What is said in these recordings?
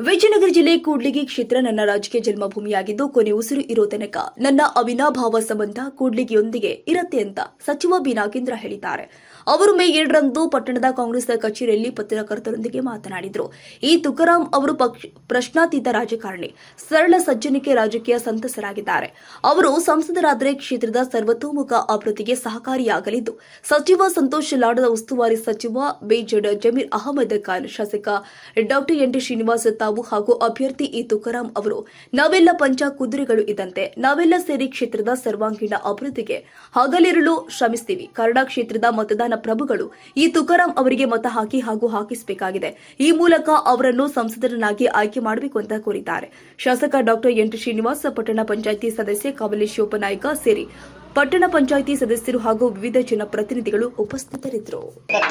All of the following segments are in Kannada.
ವಿಜಯನಗರ ಜಿಲ್ಲೆ ಕೂಡ್ಲಿಗಿ ಕ್ಷೇತ್ರ ನನ್ನ ರಾಜಕೀಯ ಜನ್ಮಭೂಮಿಯಾಗಿದ್ದು ಕೊನೆ ಉಸಿರು ಇರೋ ತನಕ ನನ್ನ ಅವಿನಾಭಾವ ಸಂಬಂಧ ಕೂಡ್ಲಿಗಿಯೊಂದಿಗೆ ಇರತ್ತೆ ಅಂತ ಸಚಿವ ಬಿ. ನಾಗೇಂದ್ರ ಹೇಳಿದ್ದಾರೆ. ಅವರು ಮೇ ಎರಡರಂದು ಪಟ್ಟಣದ ಕಾಂಗ್ರೆಸ್ ಕಚೇರಿಯಲ್ಲಿ ಪತ್ರಕರ್ತರೊಂದಿಗೆ ಮಾತನಾಡಿದರು. ಈ ತುಕಾರಾಂ ಅವರು ಪ್ರಶ್ನಾತೀತ ರಾಜಕಾರಣಿ, ಸರಳ ಸಜ್ಜನಿಕೆ ರಾಜಕೀಯ ಸಂತಸರಾಗಿದ್ದಾರೆ. ಅವರು ಸಂಸದರಾದರೆ ಕ್ಷೇತ್ರದ ಸರ್ವತೋಮುಖ ಅಭಿವೃದ್ಧಿಗೆ ಸಹಕಾರಿಯಾಗಲಿದ್ದು, ಸಚಿವ ಸಂತೋಷ್ ಲಾಡದ ಉಸ್ತುವಾರಿ ಸಚಿವ ಬೇಜಡ್ ಜಮೀರ್ ಅಹಮದ್ ಖಾನ್, ಶಾಸಕ ಡಾಕ್ಟರ್ ಎನ್. ಟಿ. ಶ್ರೀನಿವಾಸ್ ತಾವು ಹಾಗೂ ಅಭ್ಯರ್ಥಿ ಈ ತುಕಾರಾಂ ಅವರು. ನಾವೆಲ್ಲ ಪಂಚ ಕುದುರೆಗಳು ಇದ್ದಂತೆ ನಾವೆಲ್ಲ ಸೇರಿ ಕ್ಷೇತ್ರದ ಸರ್ವಾಂಗೀಣ ಅಭಿವೃದ್ಧಿಗೆ ಹಗಲಿರುಳು ಶ್ರಮಿಸ್ತೀವಿ. ಕನ್ನಡ ಕ್ಷೇತ್ರದ ಮತದಾನ ಪ್ರಭುಗಳು ಈ ತುಕಾರಾಂ ಅವರಿಗೆ ಮತ ಹಾಕಿ ಹಾಗೂ ಹಾಕಿಸಬೇಕಾಗಿದೆ. ಈ ಮೂಲಕ ಅವರನ್ನು ಸಂಸದರನ್ನಾಗಿ ಆಯ್ಕೆ ಮಾಡಬೇಕು ಅಂತ ಕೋರಿದ್ದಾರೆ. ಶಾಸಕ ಡಾಕ್ಟರ್ ಎನ್ ಟಿ ಶ್ರೀನಿವಾಸ್, ಪಟ್ಟಣ ಪಂಚಾಯಿತಿ ಸದಸ್ಯೆ ಕಾವಲಿ ಶಿವಪ್ಪನಾಯ್ಕ ಸೇರಿ ಪಟ್ಟಣ ಪಂಚಾಯಿತಿ ಸದಸ್ಯರು ಹಾಗೂ ವಿವಿಧ ಜನಪ್ರತಿನಿಧಿಗಳು ಉಪಸ್ಥಿತರಿದ್ದರು.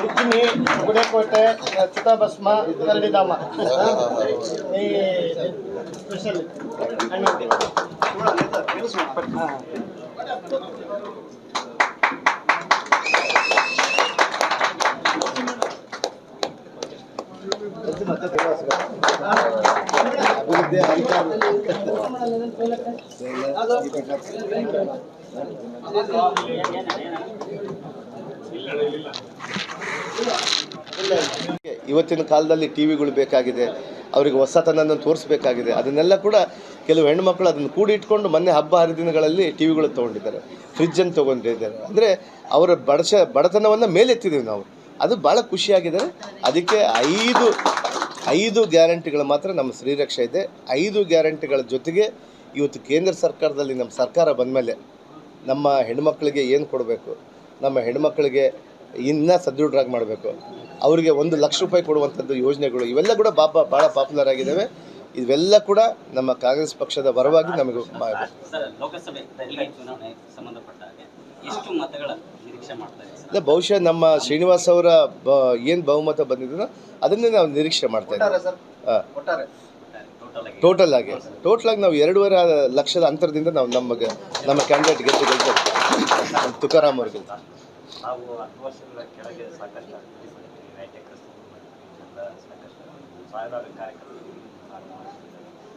ಉಜ್ಜಿನಿ ಗುಡೇಕೋಟೆ ಚಿತಾಭಸ್ಮ ಕರಡಿಧಾಮ. ಈ ಸ್ಪೆಷಲ್ ಅಭಿವೃದ್ಧಿ ಇವತ್ತಿನ ಕಾಲದಲ್ಲಿ ಟಿ ವಿಗಳು ಬೇಕಾಗಿದೆ, ಅವರಿಗೆ ಹೊಸತನನ್ನು ತೋರಿಸಬೇಕಾಗಿದೆ. ಅದನ್ನೆಲ್ಲ ಕೂಡ ಕೆಲವು ಹೆಣ್ಮಕ್ಳು ಅದನ್ನು ಕೂಡಿ ಇಟ್ಕೊಂಡು ಮೊನ್ನೆ ಹಬ್ಬ ಹರಿದಿನಗಳಲ್ಲಿ ಟಿ ವಿಗಳು ತೊಗೊಂಡಿದ್ದಾರೆ ಫ್ರಿಜ್ಜನ್ನು ತೊಗೊಂಡಿದ್ದಾರೆ ಅಂದರೆ ಅವರ ಬಡಶ, ಬಡತನವನ್ನು ಮೇಲೆತ್ತಿದ್ದೀವಿ ನಾವು. ಅದು ಭಾಳ ಖುಷಿಯಾಗಿದೆ. ಅದಕ್ಕೆ ಐದು ಐದು ಗ್ಯಾರಂಟಿಗಳು ಮಾತ್ರ ನಮ್ಮ ಶ್ರೀರಕ್ಷೆ ಇದೆ. ಐದು ಗ್ಯಾರಂಟಿಗಳ ಜೊತೆಗೆ ಇವತ್ತು ಕೇಂದ್ರ ಸರ್ಕಾರದಲ್ಲಿ ನಮ್ಮ ಸರ್ಕಾರ ಬಂದಮೇಲೆ ನಮ್ಮ ಹೆಣ್ಮಕ್ಳಿಗೆ ಏನು ಕೊಡಬೇಕು? ನಮ್ಮ ಹೆಣ್ಮಕ್ಳಿಗೆ ಇನ್ನೂ ಸದೃಢರಾಗಿ ಮಾಡಬೇಕು. ಅವರಿಗೆ ಒಂದು ಲಕ್ಷ ರೂಪಾಯಿ ಕೊಡುವಂಥದ್ದು ಯೋಜನೆಗಳು ಇವೆಲ್ಲ ಕೂಡ ಬಾಪ ಭಾಳ ಪಾಪ್ಯುಲರ್ ಆಗಿದ್ದಾವೆ ಇವೆಲ್ಲ ಕೂಡ ನಮ್ಮ ಕಾಂಗ್ರೆಸ್ ಪಕ್ಷದ ಪರವಾಗಿ ನಮಗೆ ಮಾ- ಸರ್ ಲೋಕಸಭೆ ದೆಹಲಿ ಚುನಾವಣೆ ಸಂಬಂಧಪಟ್ಟ ಹಾಗೆ ಎಷ್ಟು ಮತಗಳ ನಿರೀಕ್ಷೆ ಮಾಡ್ತಾ ಇದ್ದೀವಿ ಸರ್? ಇಲ್ಲ, ಬಹುಶಃ ನಮ್ಮ ಶ್ರೀನಿವಾಸ್ ಅವರ ಏನು ಬಹುಮತ ಬಂದಿದ್ರು ಅದನ್ನೇ ನಾವು ನಿರೀಕ್ಷೆ ಮಾಡ್ತಾ ಇದ್ದೀವಿ. ಟೋಟಲ್ ಆಗಿ. ಟೋಟಲ್ ಆಗಿ ನಾವು ಎರಡೂವರೆ ಲಕ್ಷದ ಅಂತರದಿಂದ ನಾವು ನಮಗೆ ನಮ್ಮ ಕ್ಯಾಂಡಿಡೇಟ್ ಗೆದ್ದು ಗೆಲ್ತೇವೆ ತುಕಾರಾಮ್ ಅವ್ರಿಗೆ.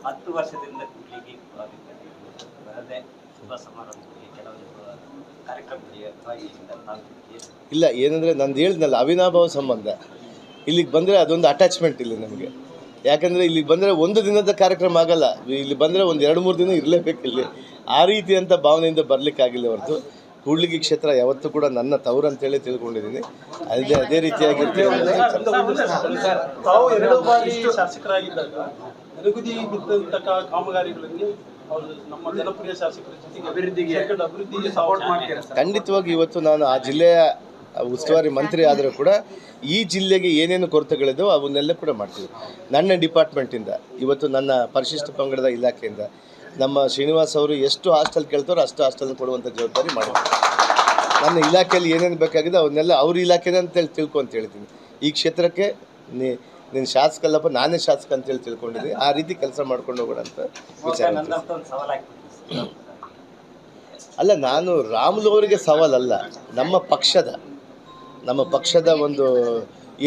ಹತ್ತು ವರ್ಷದಿಂದ ಕೂಡ್ಲಿಗಿ ಶುಭ ಕೆಲವೊಂದು ಕಾರ್ಯಕ್ರಮಗಳಿಗೆ ಇಲ್ಲ ಏನಂದರೆ ನಂದು ಹೇಳಿದ್ನಲ್ಲ ಅವಿನಾಭಾವ ಸಂಬಂಧ. ಇಲ್ಲಿಗೆ ಬಂದರೆ ಅದೊಂದು ಅಟ್ಯಾಚ್ಮೆಂಟ್ ಇಲ್ಲಿ ನಮಗೆ. ಯಾಕಂದರೆ ಇಲ್ಲಿ ಬಂದರೆ ಒಂದು ದಿನದ ಕಾರ್ಯಕ್ರಮ ಆಗಲ್ಲ. ಇಲ್ಲಿ ಬಂದರೆ ಒಂದು ಎರಡು ಮೂರು ದಿನ ಇರಲೇಬೇಕು ಇಲ್ಲಿ. ಆ ಅಂತ ಭಾವನೆಯಿಂದ ಬರಲಿಕ್ಕಾಗಿಲ್ಲ ಹೊರತು. ಕೂಡ್ಲಿಗಿ ಕ್ಷೇತ್ರ ಯಾವತ್ತೂ ಕೂಡ ನನ್ನ ತವರು ಅಂತೇಳಿ ತಿಳ್ಕೊಂಡಿದ್ದೀನಿ. ಅದೇ ಅದೇ ರೀತಿಯಾಗಿ ಖಂಡಿತವಾಗಿ ಇವತ್ತು ನಾನು ಆ ಜಿಲ್ಲೆಯ ಉಸ್ತುವಾರಿ ಮಂತ್ರಿ ಆದರೂ ಕೂಡ ಈ ಜಿಲ್ಲೆಗೆ ಏನೇನು ಕೊರತೆಗಳಿದೋ ಅವನ್ನೆಲ್ಲ ಕೂಡ ಮಾಡ್ತೀವಿ ನನ್ನ ಡಿಪಾರ್ಟ್ಮೆಂಟಿಂದ ಇವತ್ತು ನನ್ನ ಪರಿಶಿಷ್ಟ ಪಂಗಡದ ಇಲಾಖೆಯಿಂದ ನಮ್ಮ ಶ್ರೀನಿವಾಸ್ ಅವರು ಎಷ್ಟು ಹಾಸ್ಟೆಲ್ ಕೇಳ್ತಾರೋ ಅಷ್ಟು ಹಾಸ್ಟೆಲ್ ಕೊಡುವಂಥ ಜವಾಬ್ದಾರಿ ಮಾಡಿದ್ರು. ನನ್ನ ಇಲಾಖೆಯಲ್ಲಿ ಏನೇನು ಬೇಕಾಗಿದೆ ಅವನ್ನೆಲ್ಲ ಅವ್ರ ಇಲಾಖೆನೇ ಅಂತೇಳಿ ತಿಳ್ಕೊ ಅಂತ ಹೇಳ್ತೀನಿ ಈ ಕ್ಷೇತ್ರಕ್ಕೆ ನೀ, ನೀನು ಶಾಸಕಲ್ಲಪ್ಪ, ನಾನೇ ಶಾಸಕ ಅಂತೇಳಿ ತಿಳ್ಕೊಂಡಿದ್ದೀನಿ. ಆ ರೀತಿ ಕೆಲಸ ಮಾಡ್ಕೊಂಡು ಹೋಗೋಣ ಅಂತ ವಿಚಾರ ಅಲ್ಲ, ನಾನು ರಾಮುಲು ಅವರಿಗೆ ಸವಾಲಲ್ಲ, ನಮ್ಮ ಪಕ್ಷದ. ನಮ್ಮ ಪಕ್ಷದ ಒಂದು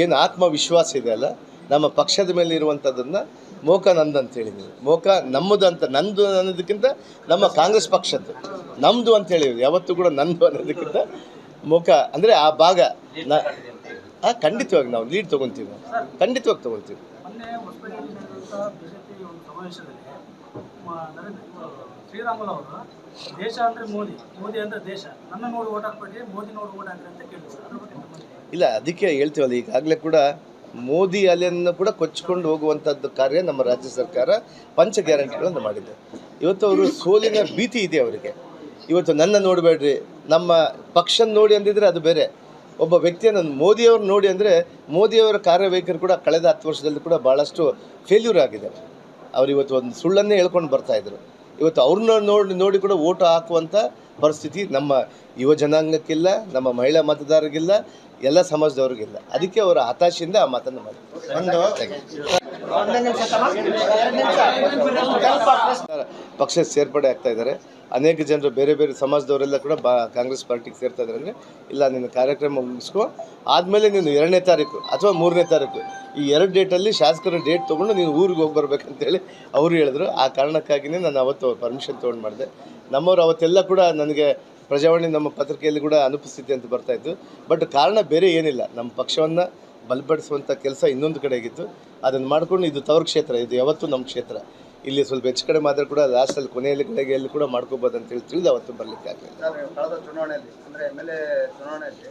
ಏನು ಆತ್ಮವಿಶ್ವಾಸ ಇದೆ ಅಲ್ಲ, ನಮ್ಮ ಪಕ್ಷದ ಮೇಲೆ ಇರುವಂಥದ್ದನ್ನು ಮೋಕ ನಂದು ಅಂತ ಹೇಳಿದ್ವಿ ಮೋಕ ನಮ್ಮದು ಅಂತ, ನಂದು ಅನ್ನೋದಕ್ಕಿಂತ ನಮ್ಮ ಕಾಂಗ್ರೆಸ್ ಪಕ್ಷದ್ದು. ನಮ್ಮದು ಅಂತ ಹೇಳಿದ್ವಿ ಯಾವತ್ತೂ ಕೂಡ ನಂದು ಅನ್ನೋದಕ್ಕಿಂತ ಮೋಕ, ಅಂದರೆ ಆ ಭಾಗ ನ ಖಂಡಿತವಾಗಿ ನಾವು ಲೀಡ್ ತೊಗೊತೀವಿ ಖಂಡಿತವಾಗಿ ತೊಗೊಳ್ತೀವಿ ಮೊನ್ನೆ ಹೊಸಪೇಟೆಯಲ್ಲಿ ನಡೆದಂತಹ ಬಿಜೆಪಿ ಒಂದು ಸಮಾವೇಶದಲ್ಲಿ ಮ- ನರೇಂದ್ರ ಶ್ರೀರಾಮುಲು ಅವರು, ದೇಶ ಅಂದ್ರೆ ಮೋದಿ ಮೋದಿ ಅಂದ್ರೆ ದೇಶ. ನನ್ನ ನೋಡಿ ಓಟ್ ಹಾಕ್ಬೇಡಿ, ಮೋದಿ ನೋಡಿ ಓಟ್ ಹಾಕ್ರಿ ಅಂತ ಕೇಳಿದ್ರು? ಇಲ್ಲ, ಅದಕ್ಕೆ ಹೇಳ್ತೀವಲ್ಲ, ಈಗಾಗಲೇ ಕೂಡ ಮೋದಿ ಅಲೆಯನ್ನು ಕೂಡ ಕೊಚ್ಚಿಕೊಂಡು ಹೋಗುವಂಥದ್ದು ಕಾರ್ಯ ನಮ್ಮ ರಾಜ್ಯ ಸರ್ಕಾರ ಪಂಚ ಗ್ಯಾರಂಟಿಗಳನ್ನು ಮಾಡಿದೆ. ಇವತ್ತು ಅವರು ಸೋಲಿನ ಭೀತಿ ಇದೆ ಅವರಿಗೆ. ಇವತ್ತು ನನ್ನ ನೋಡಬೇಡ್ರಿ, ನಮ್ಮ ಪಕ್ಷ ನೋಡಿ ಅಂದಿದ್ರೆ ಅದು ಬೇರೆ. ಒಬ್ಬ ವ್ಯಕ್ತಿಯನ್ನು ಮೋದಿಯವ್ರು ನೋಡಿ ಅಂದರೆ ಮೋದಿಯವರ ಕಾರ್ಯವೈಖರಿ ಕೂಡ ಕಳೆದ ಹತ್ತು ವರ್ಷದಲ್ಲಿ ಕೂಡ ಭಾಳಷ್ಟು ಫೇಲ್ಯೂರ್ ಆಗಿದೆ. ಅವರು ಇವತ್ತು ಒಂದು ಸುಳ್ಳನ್ನೇ ಹೇಳ್ಕೊಂಡು ಬರ್ತಾ ಇದ್ರು. ಇವತ್ತು ಅವ್ರನ್ನ ನೋಡಿ ನೋಡಿ ಕೂಡ ಓಟು ಹಾಕುವಂಥ ಪರಿಸ್ಥಿತಿ ನಮ್ಮ ಯುವ ಜನಾಂಗಕ್ಕಿಲ್ಲ ನಮ್ಮ ಮಹಿಳಾ ಮತದಾರರಿಗಿಲ್ಲ ಎಲ್ಲ ಸಮಾಜದವ್ರಿಗಿಲ್ಲ. ಅದಕ್ಕೆ ಅವರ ಹತಾಶೆಯಿಂದ ಆ ಮಾತನ್ನು ಮಾಡಿ ಪಕ್ಷ ಸೇರ್ಪಡೆ ಆಗ್ತಾ ಇದ್ದಾರೆ. ಅನೇಕ ಜನರು ಬೇರೆ ಬೇರೆ ಸಮಾಜದವರೆಲ್ಲ ಕೂಡ ಬಾ, ಕಾಂಗ್ರೆಸ್ ಪಾರ್ಟಿಗೆ ಸೇರ್ತಾ ಇದ್ದಾರೆ ಅಂದರೆ, ಇಲ್ಲ, ನಿನ್ನ ಕಾರ್ಯಕ್ರಮ ಮುಗಿಸ್ಕೊ. ಆದಮೇಲೆ ನೀನು ಎರಡನೇ ತಾರೀಕು ಅಥವಾ ಮೂರನೇ ತಾರೀಕು, ಈ ಎರಡು ಡೇಟಲ್ಲಿ ಶಾಸಕರ ಡೇಟ್ ತೊಗೊಂಡು ನೀನು ಊರಿಗೆ ಹೋಗಿ ಬರ್ಬೇಕಂತೇಳಿ ಅವರು ಹೇಳಿದ್ರು. ಆ ಕಾರಣಕ್ಕಾಗಿಯೇ ನಾನು ಅವತ್ತು ಪರ್ಮಿಷನ್ ತೊಗೊಂಡು ಮಾಡಿದೆ. ನಮ್ಮವರು ಅವತ್ತೆಲ್ಲ ಕೂಡ ನನಗೆ ಪ್ರಜಾವಾಣಿ ನಮ್ಮ ಪತ್ರಿಕೆಯಲ್ಲಿ ಕೂಡ ಅನುಪಸ್ಥಿತಿ ಅಂತ ಬರ್ತಾಯಿತ್ತು ಬಟ್ ಕಾರಣ ಬೇರೆ ಏನಿಲ್ಲ. ನಮ್ಮ ಪಕ್ಷವನ್ನು ಬಲಪಡಿಸುವಂಥ ಕೆಲಸ ಇನ್ನೊಂದು ಕಡೆ ಆಗಿತ್ತು ಅದನ್ನು ಮಾಡಿಕೊಂಡು ಇದು ತವರು ಕ್ಷೇತ್ರ, ಇದು ಯಾವತ್ತೂ ನಮ್ಮ ಕ್ಷೇತ್ರ. ಇಲ್ಲಿ ಸ್ವಲ್ಪ ಹೆಚ್ಚು ಕಡೆ ಮಾತ್ರ ಕೂಡ ಲಾಸ್ಟಲ್ಲಿ ಕೊನೆಯಲ್ಲಿ ಕಡೆಗೆಯಲ್ಲಿ ಕೂಡ ಮಾಡ್ಕೋಬೋದು ಅಂತೇಳಿ ತಿಳಿದು ಅವತ್ತು ಬರಲಿಕ್ಕೆ ಆಗಲಿಲ್ಲ. ಕಳೆದ ಚುನಾವಣೆಯಲ್ಲಿ ಅಂದರೆ ಎಂ ಎಲ್ ಎ ಚುನಾವಣೆಯಲ್ಲಿ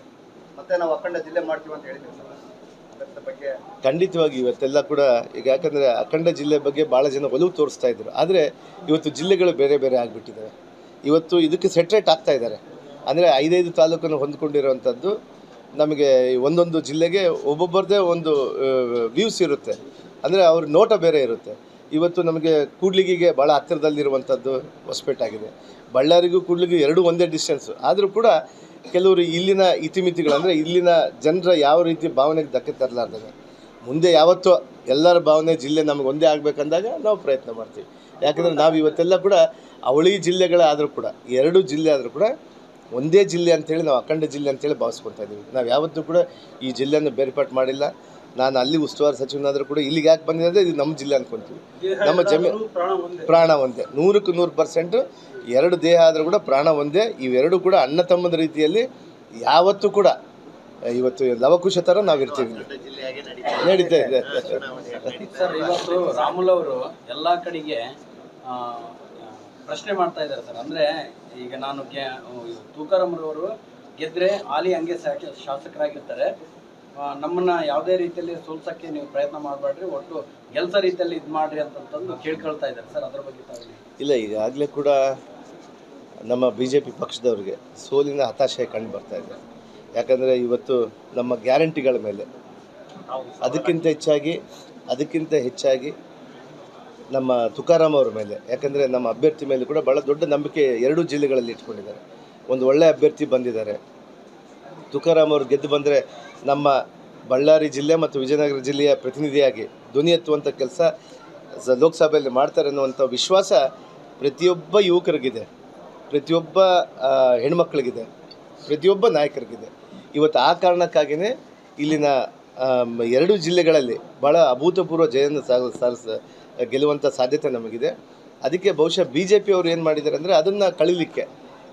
ಮತ್ತೆ ನಾವು ಅಖಂಡ ಜಿಲ್ಲೆ ಮಾಡ್ತೀವಿ ಅಂತ ಬಗ್ಗೆ ಖಂಡಿತವಾಗಿ ಇವತ್ತೆಲ್ಲ ಕೂಡ ಈಗ ಯಾಕಂದರೆ ಅಖಂಡ ಜಿಲ್ಲೆ ಬಗ್ಗೆ ಭಾಳ ಜನ ಒಲವು ತೋರಿಸ್ತಾ ಇದ್ರು. ಆದರೆ ಇವತ್ತು ಜಿಲ್ಲೆಗಳು ಬೇರೆ ಬೇರೆ ಆಗಿಬಿಟ್ಟಿದ್ದಾರೆ ಇವತ್ತು ಇದಕ್ಕೆ ಸೆಟ್ರೇಟ್ ಆಗ್ತಾ ಇದ್ದಾರೆ ಅಂದರೆ ಐದೈದು ತಾಲೂಕನ್ನು ಹೊಂದ್ಕೊಂಡಿರುವಂಥದ್ದು ನಮಗೆ ಒಂದೊಂದು ಜಿಲ್ಲೆಗೆ ಒಬ್ಬೊಬ್ಬರದೇ ಒಂದು ವ್ಯೂಸ್ ಇರುತ್ತೆ. ಅಂದರೆ ಅವ್ರ ನೋಟ ಬೇರೆ ಇರುತ್ತೆ. ಇವತ್ತು ನಮಗೆ ಕೂಡ್ಲಿಗಿಗೆ ಭಾಳ ಹತ್ತಿರದಲ್ಲಿರುವಂಥದ್ದು ಹೊಸಪೇಟಾಗಿದೆ ಬಳ್ಳಾರಿಗೂ ಕೂಡ್ಲಿಗೂ ಎರಡೂ ಒಂದೇ ಡಿಸ್ಟೆನ್ಸು ಆದರೂ ಕೂಡ ಕೆಲವರು ಇಲ್ಲಿನ ಇತಿಮಿತಿಗಳು ಅಂದರೆ ಇಲ್ಲಿನ ಜನರ ಯಾವ ರೀತಿ ಭಾವನೆಗೆ ಧಕ್ಕೆ ತರಲಾರ್ದಾಗ. ಮುಂದೆ ಯಾವತ್ತೂ ಎಲ್ಲರ ಭಾವನೆ ಜಿಲ್ಲೆ ನಮಗೆ ಒಂದೇ ಆಗಬೇಕಂದಾಗ ನಾವು ಪ್ರಯತ್ನ ಮಾಡ್ತೀವಿ. ಯಾಕಂದರೆ ನಾವು ಇವತ್ತೆಲ್ಲ ಕೂಡ ಅವಳಿ ಜಿಲ್ಲೆಗಳಾದರೂ ಕೂಡ, ಎರಡು ಜಿಲ್ಲೆ ಆದರೂ ಕೂಡ ಒಂದೇ ಜಿಲ್ಲೆ ಅಂತೇಳಿ ನಾವು ಅಖಂಡ ಜಿಲ್ಲೆ ಅಂತೇಳಿ ಭಾವಿಸ್ಕೊತಾ ಇದ್ದೀವಿ ನಾವು ಯಾವತ್ತೂ ಕೂಡ ಈ ಜಿಲ್ಲೆಯನ್ನು ಬೇರ್ಪಾಟ್ ಮಾಡಿಲ್ಲ. ನಾನು ಅಲ್ಲಿ ಉಸ್ತುವಾರಿ ಸಚಿವನಾದರೂ ಕೂಡ ಇಲ್ಲಿಗೆ ಯಾಕೆ ಬಂದಿದೆ ಅಂದರೆ ಇದು ನಮ್ಮ ಜಿಲ್ಲೆ ಅಂದ್ಕೊಂತೀವಿ ನಮ್ಮ ಜಮೀನು ಪ್ರಾಣ ಒಂದೇ. ನೂರಕ್ಕೆ ನೂರು ಪರ್ಸೆಂಟು ಎರಡು ದೇಹ ಆದರೂ ಕೂಡ ಪ್ರಾಣ ಒಂದೇ. ಇವೆರಡು ಕೂಡ ಅಣ್ಣ ತಮ್ಮದ ರೀತಿಯಲ್ಲಿ ಯಾವತ್ತೂ ಕೂಡ ಇವತ್ತು ಲವಕುಶ ಥರ ನಾವು ಇರ್ತೀವಿ ನಡೀತಾ ಇದೆ. ಸರ್ ಇವತ್ತು ರಾಮುಲ್ ಅವರು ಎಲ್ಲಾ ಕಡೆಗೆ ಪ್ರಶ್ನೆ ಮಾಡ್ತಾ ಇದ್ದಾರೆ ಸರ್. ಅಂದರೆ ಈಗ ನಾನು ತೂಕಾರಾಮರವರು ಗೆದ್ರೆ ಹಾಲಿ ಹಂಗೆ ಶಾಸಕರಾಗಿರ್ತಾರೆ. ನಮ್ಮನ್ನ ಯಾವುದೇ ರೀತಿಯಲ್ಲಿ ಸೋಲ್ಸಕ್ಕೆ ನೀವು ಪ್ರಯತ್ನ ಮಾಡಬೇಡ್ರಿ. ಒಟ್ಟು ಕೆಲಸ ರೀತಿಯಲ್ಲಿ ಇದು ಮಾಡ್ರಿ ಅಂತಂತಂದು ಕೇಳ್ಕೊಳ್ತಾ ಇದ್ದಾರೆ. ಸರ್, ಅದ್ರ ಬಗ್ಗೆ ತಾವು. ಇಲ್ಲ, ಈಗಾಗಲೇ ಕೂಡ ನಮ್ಮ ಬಿ ಜೆ ಪಿ ಪಕ್ಷದವ್ರಿಗೆ ಸೋಲಿನ ಹತಾಶೆ ಕಂಡು ಬರ್ತಾ ಇದೆ. ಯಾಕಂದರೆ ಇವತ್ತು ನಮ್ಮ ಗ್ಯಾರಂಟಿಗಳ ಮೇಲೆ ಅದಕ್ಕಿಂತ ಹೆಚ್ಚಾಗಿ ಅದಕ್ಕಿಂತ ಹೆಚ್ಚಾಗಿ ನಮ್ಮ ತುಕಾರಾಮ್ ಅವರ ಮೇಲೆ, ಯಾಕಂದರೆ ನಮ್ಮ ಅಭ್ಯರ್ಥಿ ಮೇಲೆ ಕೂಡ ಭಾಳ ದೊಡ್ಡ ನಂಬಿಕೆ ಎರಡೂ ಜಿಲ್ಲೆಗಳಲ್ಲಿ ಇಟ್ಕೊಂಡಿದ್ದಾರೆ. ಒಂದು ಒಳ್ಳೆಯ ಅಭ್ಯರ್ಥಿ ಬಂದಿದ್ದಾರೆ. ತುಕಾರಾಮ್ ಅವರು ಗೆದ್ದು ಬಂದರೆ ನಮ್ಮ ಬಳ್ಳಾರಿ ಜಿಲ್ಲೆ ಮತ್ತು ವಿಜಯನಗರ ಜಿಲ್ಲೆಯ ಪ್ರತಿನಿಧಿಯಾಗಿ ಧ್ವನಿ ಎತ್ತುವಂಥ ಕೆಲಸ ಲೋಕಸಭೆಯಲ್ಲಿ ಮಾಡ್ತಾರೆ ಅನ್ನುವಂಥ ವಿಶ್ವಾಸ ಪ್ರತಿಯೊಬ್ಬ ಯುವಕರಿಗಿದೆ. ಪ್ರತಿಯೊಬ್ಬ ಹೆಣ್ಮಕ್ಳಿಗಿದೆ. ಪ್ರತಿಯೊಬ್ಬ ನಾಯಕರಿಗಿದೆ. ಇವತ್ತು ಆ ಕಾರಣಕ್ಕಾಗಿಯೇ ಇಲ್ಲಿನ ಎರಡು ಜಿಲ್ಲೆಗಳಲ್ಲಿ ಭಾಳ ಅಭೂತಪೂರ್ವ ಜಯವನ್ನು ಸಾಧಿಸ ಗೆಲ್ಲುವಂಥ ಸಾಧ್ಯತೆ ನಮಗಿದೆ. ಅದಕ್ಕೆ ಬಹುಶಃ ಬಿ ಜೆ ಪಿ ಅವರು ಏನು ಮಾಡಿದ್ದಾರೆ ಅಂದರೆ ಅದನ್ನು ಕಳೀಲಿಕ್ಕೆ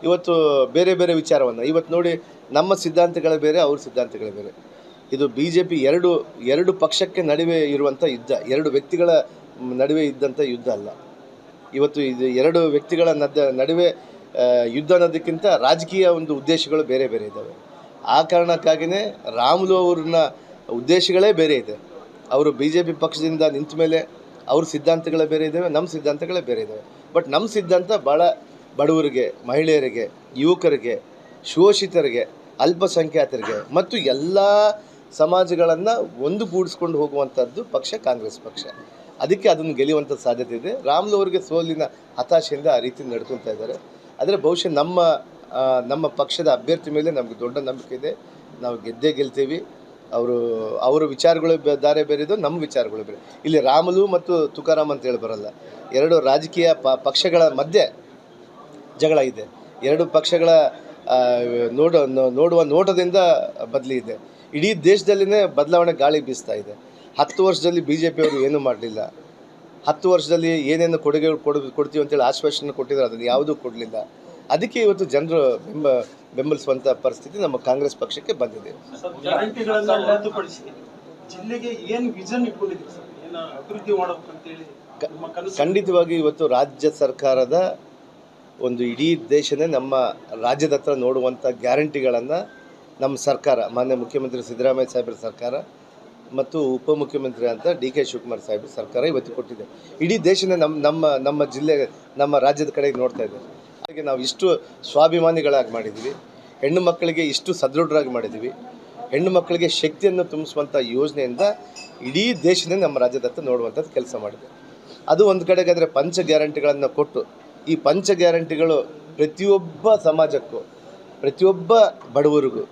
ಇವತ್ತು ಬೇರೆ ಬೇರೆ ವಿಚಾರವನ್ನು. ಇವತ್ತು ನೋಡಿ ನಮ್ಮ ಸಿದ್ಧಾಂತಗಳೇ ಬೇರೆ, ಅವ್ರ ಸಿದ್ಧಾಂತಗಳೇ ಬೇರೆ. ಇದು ಬಿ ಜೆ ಪಿ ಎರಡು ಎರಡು ಪಕ್ಷಕ್ಕೆ ನಡುವೆ ಇರುವಂಥ ಯುದ್ಧ, ಎರಡು ವ್ಯಕ್ತಿಗಳ ನಡುವೆ ಇದ್ದಂಥ ಯುದ್ಧ ಅಲ್ಲ. ಇವತ್ತು ಇದು ಎರಡು ವ್ಯಕ್ತಿಗಳ ನದ, ನಡುವೆ ಯುದ್ಧ ಅನ್ನೋದಕ್ಕಿಂತ ರಾಜಕೀಯ ಒಂದು ಉದ್ದೇಶಗಳು ಬೇರೆ ಬೇರೆ ಇದ್ದಾವೆ ಆ ಕಾರಣಕ್ಕಾಗಿಯೇ ರಾಮುಲು ಅವ್ರನ್ನ ಉದ್ದೇಶಗಳೇ ಬೇರೆ ಇದೆ. ಅವರು ಬಿ ಜೆ ಪಿ ಪಕ್ಷದಿಂದ ನಿಂತ ಮೇಲೆ ಅವ್ರ ಸಿದ್ಧಾಂತಗಳೇ ಬೇರೆ ಇದ್ದಾವೆ ನಮ್ಮ ಸಿದ್ಧಾಂತಗಳೇ ಬೇರೆ ಇದ್ದಾವೆ ಬಟ್ ನಮ್ಮ ಸಿದ್ಧಾಂತ ಭಾಳ ಬಡವರಿಗೆ, ಮಹಿಳೆಯರಿಗೆ, ಯುವಕರಿಗೆ, ಶೋಷಿತರಿಗೆ, ಅಲ್ಪಸಂಖ್ಯಾತರಿಗೆ ಮತ್ತು ಎಲ್ಲ ಸಮಾಜಗಳನ್ನು ಒಂದುಗೂಡಿಸ್ಕೊಂಡು ಹೋಗುವಂಥದ್ದು ಪಕ್ಷ ಕಾಂಗ್ರೆಸ್ ಪಕ್ಷ. ಅದಕ್ಕೆ ಅದನ್ನು ಗೆಲ್ಲುವಂಥ ಸಾಧ್ಯತೆ ಇದೆ. ರಾಮ್ಲು ಅವರಿಗೆ ಸೋಲಿನ ಹತಾಶೆಯಿಂದ ಆ ರೀತಿ ನಡ್ಕೊತಾ ಇದ್ದಾರೆ. ಆದರೆ ಬಹುಶಃ ನಮ್ಮ ನಮ್ಮ ಪಕ್ಷದ ಅಭ್ಯರ್ಥಿ ಮೇಲೆ ನಮಗೆ ದೊಡ್ಡ ನಂಬಿಕೆ ಇದೆ. ನಾವು ಗೆದ್ದೇ ಗೆಲ್ತೀವಿ. ಅವರು, ಅವರ ವಿಚಾರಗಳು ದಾರೆ ಬೇರೆ ಇದು ನಮ್ಮ ವಿಚಾರಗಳು ಬೇರೆ. ಇಲ್ಲಿ ರಾಮಲು ಮತ್ತು ತುಕಾರಾಮ್ ಅಂತ ಹೇಳಿ ಬರಲ್ಲ. ಎರಡು ರಾಜಕೀಯ ಪಕ್ಷಗಳ ಮಧ್ಯೆ ಜಗಳ ಇದೆ. ಎರಡು ಪಕ್ಷಗಳ ನೋಡ ನೋಡುವ ನೋಟದಿಂದ ಬದಲಿ ಇದೆ. ಇಡೀ ದೇಶದಲ್ಲಿನೇ ಬದಲಾವಣೆ ಗಾಳಿ ಬೀಸ್ತಾ ಇದೆ. ಹತ್ತು ವರ್ಷದಲ್ಲಿ ಬಿ ಜೆ ಪಿಯವರು ಏನೂ ಮಾಡಲಿಲ್ಲ. ಹತ್ತು ವರ್ಷದಲ್ಲಿ ಏನೇನು ಕೊಡುಗೆ ಕೊಡು ಕೊಡ್ತೀವಿ ಅಂತೇಳಿ ಆಶ್ವಾಸನೆ ಕೊಟ್ಟಿದ್ದಾರೆ ಅದನ್ನು ಯಾವುದೂ ಕೊಡಲಿಲ್ಲ. ಅದಕ್ಕೆ ಇವತ್ತು ಜನರು ಬೆಂಬ ಬೆಂಬಲಿಸುವಂಥ ಪರಿಸ್ಥಿತಿ ನಮ್ಮ ಕಾಂಗ್ರೆಸ್ ಪಕ್ಷಕ್ಕೆ ಬಂದಿದೆ. ಜಿಲ್ಲೆಗೆ ಏನ್ ವಿಷನ್ ಸರ್? ಏನ ಅಭಿವೃದ್ಧಿ ಖಂಡಿತವಾಗಿ ಇವತ್ತು ರಾಜ್ಯ ಸರ್ಕಾರದ ಒಂದು ಇಡೀ ದೇಶನೇ ನಮ್ಮ ರಾಜ್ಯದ ಹತ್ರ ನೋಡುವಂಥ ಗ್ಯಾರಂಟಿಗಳನ್ನು ನಮ್ಮ ಸರ್ಕಾರ, ಮಾನ್ಯ ಮುಖ್ಯಮಂತ್ರಿ ಸಿದ್ದರಾಮಯ್ಯ ಸಾಹೇಬ್ರ ಸರ್ಕಾರ ಮತ್ತು ಉಪಮುಖ್ಯಮಂತ್ರಿ ಅಂತ ಡಿ ಕೆ ಶಿವಕುಮಾರ್ ಸಾಹೇಬ್ರ ಸರ್ಕಾರ ಇವತ್ತು ಕೊಟ್ಟಿದೆ. ಇಡೀ ದೇಶನೇ ನಮ್ಮ ನಮ್ಮ ನಮ್ಮ ಜಿಲ್ಲೆ, ನಮ್ಮ ರಾಜ್ಯದ ಕಡೆಗೆ ನೋಡ್ತಾ ಇದೆ. ಹಾಗೆ ನಾವು ಇಷ್ಟು ಸ್ವಾಭಿಮಾನಿಗಳಾಗಿ ಮಾಡಿದ್ದೀವಿ. ಹೆಣ್ಣು ಮಕ್ಕಳಿಗೆ ಇಷ್ಟು ಸದೃಢರಾಗಿ ಮಾಡಿದ್ದೀವಿ. ಹೆಣ್ಣು ಮಕ್ಕಳಿಗೆ ಶಕ್ತಿಯನ್ನು ತುಂಬಿಸುವಂಥ ಯೋಜನೆಯಿಂದ ಇಡೀ ದೇಶನೇ ನಮ್ಮ ರಾಜ್ಯದತ್ತ ನೋಡುವಂಥದ್ದು ಕೆಲಸ ಮಾಡಿದೆ. ಅದು ಒಂದು ಕಡೆಗಾದರೆ ಪಂಚ ಗ್ಯಾರಂಟಿಗಳನ್ನು ಕೊಟ್ಟು ಈ ಪಂಚ ಗ್ಯಾರಂಟಿಗಳು ಪ್ರತಿಯೊಬ್ಬ ಸಮಾಜಕ್ಕೂ, ಪ್ರತಿಯೊಬ್ಬ ಬಡವರಿಗೂ,